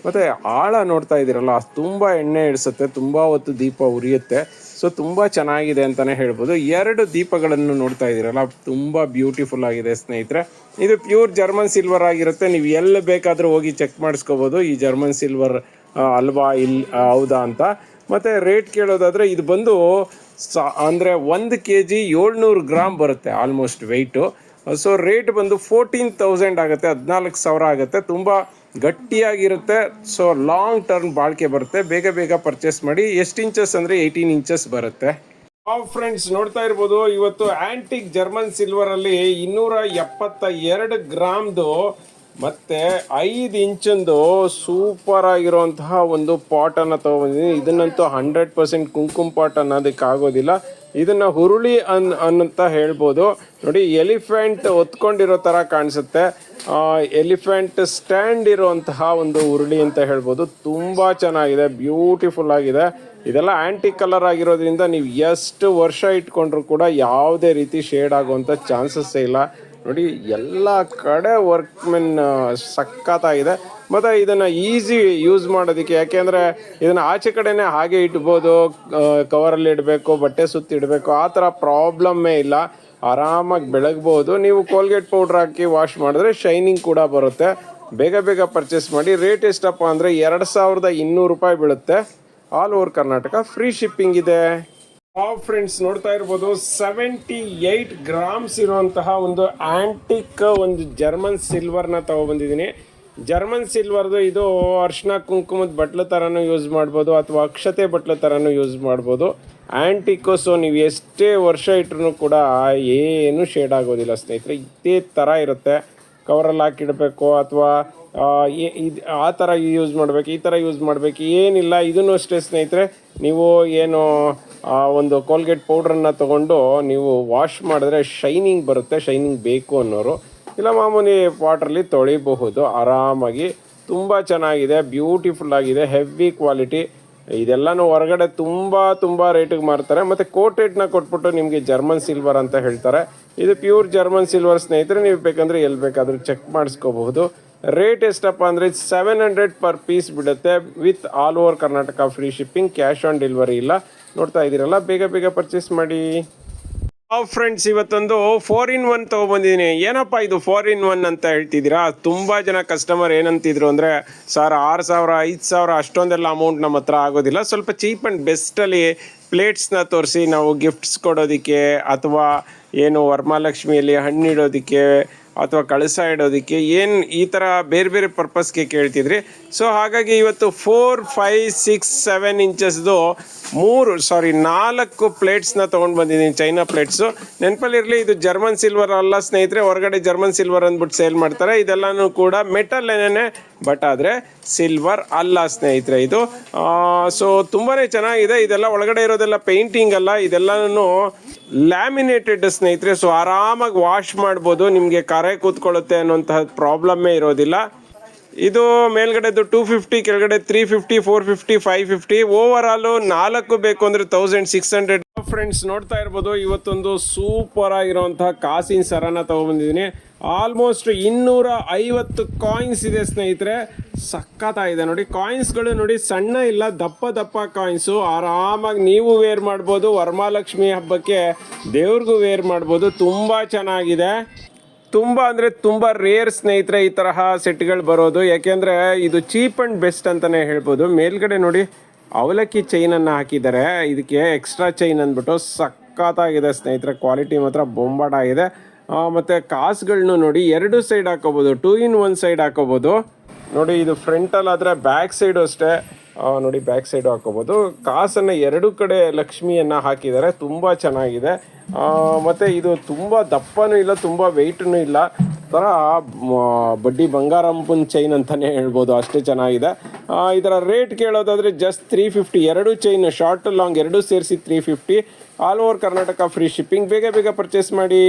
ಮತ್ತು ಆಳ ನೋಡ್ತಾ ಇದ್ದೀರಲ್ಲ, ತುಂಬ ಎಣ್ಣೆ ಇಡಿಸುತ್ತೆ ತುಂಬ ಹೊತ್ತು ದೀಪ ಉರಿಯುತ್ತೆ. ಸೊ ತುಂಬ ಚೆನ್ನಾಗಿದೆ ಅಂತಲೇ ಹೇಳ್ಬೋದು. ಎರಡು ದೀಪಗಳನ್ನು ನೋಡ್ತಾ ಇದ್ದೀರಲ್ಲ, ತುಂಬ ಬ್ಯೂಟಿಫುಲ್ ಆಗಿದೆ ಸ್ನೇಹಿತರೆ. ಇದು ಪ್ಯೂರ್ ಜರ್ಮನ್ ಸಿಲ್ವರ್ ಆಗಿರುತ್ತೆ. ನೀವು ಎಲ್ಲಿ ಬೇಕಾದರೂ ಹೋಗಿ ಚೆಕ್ ಮಾಡಿಸ್ಕೋಬೋದು. ಈ ಜರ್ಮನ್ ಸಿಲ್ವರ್ ಅಲ್ವಾ, ಇಲ್ ಹೌದಾ ಅಂತ. ಮತ್ತು ರೇಟ್ ಕೇಳೋದಾದರೆ ಇದು ಬಂದು ಸ, ಅಂದರೆ ಒಂದು ಕೆ ಜಿ ಏಳ್ನೂರು ಗ್ರಾಮ್ ಬರುತ್ತೆ ಆಲ್ಮೋಸ್ಟ್ ವೆಯ್ಟು ಸೊ ರೇಟ್ ಬಂದು ಫೋರ್ಟೀನ್ ತೌಸಂಡ್ ಆಗುತ್ತೆ, ಹದಿನಾಲ್ಕು ಸಾವಿರ ಆಗುತ್ತೆ. ತುಂಬ ಗಟ್ಟಿಯಾಗಿರುತ್ತೆ. ಸೊ ಲಾಂಗ್ ಟರ್ಮ್ ಬಾಳಿಕೆ ಬರುತ್ತೆ. ಬೇಗ ಬೇಗ ಪರ್ಚೇಸ್ ಮಾಡಿ, ಎಷ್ಟು ಇಂಚಸ್ ಅಂದರೆ ಏಯ್ಟೀನ್ ಇಂಚಸ್ ಬರುತ್ತೆ. ಫ್ರೆಂಡ್ಸ್ ನೋಡ್ತಾ ಇರ್ಬೋದು, ಇವತ್ತು ಆಂಟಿಕ್ ಜರ್ಮನ್ ಸಿಲ್ವರ್ ಅಲ್ಲಿ ಇನ್ನೂರ ಎಪ್ಪತ್ತ ಎರಡು ಗ್ರಾಮ್ದು ಮತ್ತೆ ಐದು ಇಂಚಂದು ಸೂಪರ್ ಆಗಿರುವಂತಹ ಒಂದು ಪಾಟನ್ನು ತಗೊಂಡಿದ್ದೀನಿ ಇದನ್ನಂತೂ ಹಂಡ್ರೆಡ್ ಪರ್ಸೆಂಟ್ ಕುಂಕುಮ ಪಾಟ್ ಅನ್ನೋದಕ್ಕೆ ಆಗೋದಿಲ್ಲ ಇದನ್ನ ಹುರುಳಿ ಅನ್, ಅನ್ನಂತ ಹೇಳ್ಬೋದು. ನೋಡಿ, ಎಲಿಫೆಂಟ್ ಒತ್ಕೊಂಡಿರೋ ತರ ಕಾಣಿಸುತ್ತೆ. ಎಲಿಫೆಂಟ್ ಸ್ಟ್ಯಾಂಡ್ ಇರುವಂತಹ ಒಂದು ಹುರುಳಿ ಅಂತ ಹೇಳ್ಬೋದು. ತುಂಬಾ ಚೆನ್ನಾಗಿದೆ, ಬ್ಯೂಟಿಫುಲ್ ಆಗಿದೆ. ಇದೆಲ್ಲ ಆಂಟಿ ಕಲರ್ ಆಗಿರೋದ್ರಿಂದ ನೀವು ಎಷ್ಟು ವರ್ಷ ಇಟ್ಕೊಂಡ್ರು ಕೂಡ ಯಾವುದೇ ರೀತಿ ಶೇಡ್ ಆಗುವಂಥ ಚಾನ್ಸಸ್ಸೇ ಇಲ್ಲ. ನೋಡಿ, ಎಲ್ಲ ಕಡೆ ವರ್ಕ್ಮೆನ್ ಸಖತ್ತಾಗಿದೆ. ಮತ್ತು ಇದನ್ನು ಈಸಿ ಯೂಸ್ ಮಾಡೋದಕ್ಕೆ, ಯಾಕೆಂದರೆ ಇದನ್ನು ಆಚೆ ಕಡೆನೇ ಹಾಗೆ ಇಡ್ಬೋದು ಕವರಲ್ಲಿ ಇಡಬೇಕು, ಬಟ್ಟೆ ಸುತ್ತಿ ಇಡಬೇಕು, ಆ ಥರ ಪ್ರಾಬ್ಲಮ್ಮೇ ಇಲ್ಲ. ಆರಾಮಾಗಿ ಬೆಳಗ್ಬೋದು. ನೀವು ಕೋಲ್ಗೇಟ್ ಪೌಡ್ರ್ ಹಾಕಿ ವಾಶ್ ಮಾಡಿದ್ರೆ ಶೈನಿಂಗ್ ಕೂಡ ಬರುತ್ತೆ. ಬೇಗ ಬೇಗ ಪರ್ಚೇಸ್ ಮಾಡಿ ರೇಟ್ ಎಷ್ಟಪ್ಪ ಅಂದರೆ ಎರಡು ಸಾವಿರದ ಇನ್ನೂರು ರೂಪಾಯಿ ಬೀಳುತ್ತೆ. All over Karnataka free shipping ಇದೆ. ಆ ಫ್ರೆಂಡ್ಸ್ ನೋಡ್ತಾ ಇರ್ಬೋದು ಸೆವೆಂಟಿ ಏಯ್ಟ್ ಗ್ರಾಮ್ಸ್ ಇರುವಂತಹ ಒಂದು ಆಂಟಿಕ್ ಒಂದು ಜರ್ಮನ್ ಸಿಲ್ವರ್ನ ತಗೊಬಂದಿದ್ದೀನಿ. ಜರ್ಮನ್ ಸಿಲ್ವರ್ದು ಇದು ಅರ್ಶಿನ ಕುಂಕುಮದ ಬಟ್ಲು ಥರನೂ ಯೂಸ್ ಮಾಡ್ಬೋದು ಅಥವಾ ಅಕ್ಷತೆ ಬಟ್ಲು ಥರನೂ ಯೂಸ್ ಮಾಡ್ಬೋದು. ಆ್ಯಂಟಿಕೋಸು ನೀವು ಎಷ್ಟೇ ವರ್ಷ ಇಟ್ರು ಕೂಡ ಏನು ಶೇಡ್ ಆಗೋದಿಲ್ಲ ಸ್ನೇಹಿತರೆ, ಇದೇ ಥರ ಇರುತ್ತೆ. ಕವರಲ್ಲಿ ಹಾಕಿಡಬೇಕು ಅಥವಾ ಇದು, ಆ ಥರ ಯೂಸ್ ಮಾಡಬೇಕು, ಈ ಥರ ಯೂಸ್ ಮಾಡಬೇಕು, ಏನಿಲ್ಲ, ಇದನ್ನು ಅಷ್ಟೇ ಸ್ನೇಹಿತರೆ, ನೀವು ಏನು ಒಂದು ಕೋಲ್ಗೇಟ್ ಪೌಡ್ರನ್ನು ತೊಗೊಂಡು ನೀವು ವಾಶ್ ಮಾಡಿದ್ರೆ ಶೈನಿಂಗ್ ಬರುತ್ತೆ, ಶೈನಿಂಗ್ ಬೇಕು ಅನ್ನೋರು. ಇಲ್ಲ ಮಾಮೂಲಿ ವಾಟ್ರಲ್ಲಿ ತೊಳಿಬಹುದು. ಆರಾಮಾಗಿ ತುಂಬ ಚೆನ್ನಾಗಿದೆ ಬ್ಯೂಟಿಫುಲ್ ಆಗಿದೆ ಹೆವಿ ಕ್ವಾಲಿಟಿ ಇದೆಲ್ಲನೂ ಹೊರಗಡೆ ತುಂಬ ತುಂಬ ರೇಟಿಗೆ ಮಾರ್ತಾರೆ. ಮತ್ತು ಕೋಟೆಡ್ನ ಕೊಟ್ಬಿಟ್ಟು ನಿಮಗೆ ಜರ್ಮನ್ ಸಿಲ್ವರ್ ಅಂತ ಹೇಳ್ತಾರೆ. ಇದು ಪ್ಯೂರ್ ಜರ್ಮನ್ ಸಿಲ್ವರ್ ಸ್ನೇಹಿತರೆ, ನೀವು ಬೇಕಂದರೆ ಎಲ್ಲಿ ಬೇಕಾದರೂ ಚೆಕ್ ಮಾಡಿಸ್ಕೋಬಹುದು. ರೇಟ್ ಎಷ್ಟಪ್ಪ ಅಂದರೆ ಸೆವೆನ್ ಹಂಡ್ರೆಡ್ ಪರ್ ಪೀಸ್ ಬಿಡುತ್ತೆ with all over Karnataka free shipping cash on delivery ಇಲ್ಲ. ನೋಡ್ತಾ ಇದ್ದೀರಲ್ಲ ಬೇಗ ಬೇಗ ಪರ್ಚೇಸ್ ಮಾಡಿ. ಫ್ರೆಂಡ್ಸ್ ಇವತ್ತೊಂದು ಫೋರ್ ಇನ್ ಒನ್ ತಗೊಬಂದಿದ್ದೀನಿ. ಏನಪ್ಪ ಇದು ಫೋರ್ ಇನ್ ಒನ್ ಅಂತ ಹೇಳ್ತಿದ್ದೀರಾ? ತುಂಬ ಜನ ಕಸ್ಟಮರ್ ಏನಂತಿದ್ರು ಅಂದರೆ, ಸರ್, ಆರು ಸಾವಿರ, ಐದು ಸಾವಿರ ಅಷ್ಟೊಂದೆಲ್ಲ ಅಮೌಂಟ್ ನಮ್ಮ ಹತ್ರ ಆಗೋದಿಲ್ಲ. ಸ್ವಲ್ಪ ಚೀಪ್ ಆ್ಯಂಡ್ ಬೆಸ್ಟಲ್ಲಿ ಪ್ಲೇಟ್ಸ್ನ ತೋರಿಸಿ ನಾವು ಗಿಫ್ಟ್ಸ್ ಕೊಡೋದಕ್ಕೆ ಅಥವಾ ಏನು ವರಮಹಾಲಕ್ಷ್ಮಿಯಲ್ಲಿ ಹಣ್ಣು ಇಡೋದಕ್ಕೆ ಅಥವಾ ಕಳಸ ಇಡೋದಕ್ಕೆ ಏನು ಈ ಥರ ಬೇರೆ ಬೇರೆ ಪರ್ಪಸ್ಗೆ ಕೇಳ್ತಿದ್ರಿ? ಸೊ ಹಾಗಾಗಿ ಇವತ್ತು ಫೋರ್ ಫೈವ್ ಸಿಕ್ಸ್ ಸೆವೆನ್ ಇಂಚಸ್ದು ಮೂರು ಸಾರಿ ನಾಲ್ಕು ಪ್ಲೇಟ್ಸ್ನ ತೊಗೊಂಡು ಬಂದಿದ್ದೀನಿ ಚೈನಾ ಪ್ಲೇಟ್ಸು ನೆನಪಲ್ಲಿರಲಿ, ಇದು ಜರ್ಮನ್ ಸಿಲ್ವರ್ ಅಲ್ಲ ಸ್ನೇಹಿತರೆ, ಹೊರಗಡೆ ಜರ್ಮನ್ ಸಿಲ್ವರ್ ಅಂದ್ಬಿಟ್ಟು ಸೇಲ್ ಮಾಡ್ತಾರೆ. ಇದೆಲ್ಲನೂ ಕೂಡ ಮೆಟಲ್ ಏನೇನೆ ಬಟ್ ಆದರೆ ಸಿಲ್ವರ್ ಅಲ್ಲ ಸ್ನೇಹಿತರೆ ಇದು. ಸೊ ತುಂಬಾ ಚೆನ್ನಾಗಿದೆ. ಇದೆಲ್ಲ ಒಳಗಡೆ ಇರೋದೆಲ್ಲ ಪೇಂಟಿಂಗ್ ಅಲ್ಲ. ಇದೆಲ್ಲನೂ ಲ್ಯಾಮಿನೇಟೆಡ್ ಸ್ನೇಹಿತರೆ. ಸೊ ಆರಾಮಾಗಿ ವಾಶ್ ಮಾಡ್ಬೋದು. ನಿಮಗೆ ಕರೆ ಕೂತ್ಕೊಳ್ಳುತ್ತೆ ಅನ್ನೋಂತಹ ಪ್ರಾಬ್ಲಮ್ಮೇ ಇರೋದಿಲ್ಲ. ಇದು ಮೇಲ್ಗಡೆದು ಟೂ ಫಿಫ್ಟಿ ಕೆಳಗಡೆ three fifty four fifty five fifty over all ನಾಲ್ಕು ಬೇಕು ಅಂದರೆ ತೌಸಂಡ್ ಸಿಕ್ಸ್ ಹಂಡ್ರೆಡ್ ಫ್ರೆಂಡ್ಸ್ ನೋಡ್ತಾ ಇರ್ಬೋದು, ಇವತ್ತೊಂದು ಸೂಪರ್ ಆಗಿರುವಂತಹ ಕಾಸಿನ ಸರನ ತಗೊಬಂದಿದ್ದೀನಿ ಆಲ್ಮೋಸ್ಟ್ ಇನ್ನೂರ ಐವತ್ತು ಕಾಯಿನ್ಸ್ ಇದೆ ಸ್ನೇಹಿತರೆ. ಸಖತ್ತಾಗಿದೆ ನೋಡಿ. ಕಾಯಿನ್ಸ್ಗಳು ನೋಡಿ ಸಣ್ಣ ಇಲ್ಲ, ದಪ್ಪ ದಪ್ಪ ಕಾಯಿನ್ಸು ಆರಾಮಾಗಿ ನೀವು ವೇರ್ ಮಾಡ್ಬೋದು. ವರಮಹಾಲಕ್ಷ್ಮಿ ಹಬ್ಬಕ್ಕೆ ದೇವ್ರಿಗೂ ವೇರ್ ಮಾಡ್ಬೋದು. ತುಂಬ ಚೆನ್ನಾಗಿದೆ. ತುಂಬ ಅಂದರೆ ತುಂಬ ರೇರ್ ಸ್ನೇಹಿತರೆ ಈ ತರಹ ಸೆಟ್ಗಳು ಬರೋದು. ಯಾಕೆಂದರೆ ಇದು ಚೀಪ್ ಆ್ಯಂಡ್ ಬೆಸ್ಟ್ ಅಂತಲೇ ಹೇಳ್ಬೋದು. ಮೇಲ್ಗಡೆ ನೋಡಿ ಅವಲಕ್ಕಿ ಚೈನನ್ನು ಹಾಕಿದ್ದಾರೆ. ಇದಕ್ಕೆ ಎಕ್ಸ್ಟ್ರಾ ಚೈನ್ ಅಂದ್ಬಿಟ್ಟು ಸಖತ್ತಾಗಿದೆ ಸ್ನೇಹಿತರೆ. ಕ್ವಾಲಿಟಿ ಮಾತ್ರ ಬೊಂಬಾಟ ಆಗಿದೆ. ಮತ್ತೆ ಕಾಸುಗಳನ್ನೂ ನೋಡಿ ಎರಡು ಸೈಡ್ ಹಾಕೋಬೋದು. ಟೂ ಇನ್ ಒನ್ ಸೈಡ್ ಹಾಕೋಬೋದು. ನೋಡಿ ಇದು ಫ್ರಂಟಲ್ಲಿ ಆದರೆ ಬ್ಯಾಕ್ ಸೈಡು ಅಷ್ಟೇ. ನೋಡಿ ಬ್ಯಾಕ್ ಸೈಡು ಹಾಕೋಬೋದು. ಕಾಸನ್ನು ಎರಡು ಕಡೆ ಲಕ್ಷ್ಮಿಯನ್ನು ಹಾಕಿದ್ದಾರೆ. ತುಂಬ ಚೆನ್ನಾಗಿದೆ. ಮತ್ತು ಇದು ತುಂಬ ದಪ್ಪನೂ ಇಲ್ಲ, ತುಂಬ ವೆಯ್ಟೂ ಇಲ್ಲ. ಥರ ಬಡ್ಡಿ ಬಂಗಾರಂಪನ್ ಚೈನ್ ಅಂತಲೇ ಹೇಳ್ಬೋದು. ಅಷ್ಟೇ ಚೆನ್ನಾಗಿದೆ. ಇದರ ರೇಟ್ ಕೇಳೋದಾದರೆ ಜಸ್ಟ್ ತ್ರೀ ಫಿಫ್ಟಿ ಎರಡು ಚೈನ್ ಶಾರ್ಟ್ ಲಾಂಗ್ ಎರಡೂ ಸೇರಿಸಿ three fifty all over Karnataka free shipping ಬೇಗ ಬೇಗ ಪರ್ಚೇಸ್ ಮಾಡಿ.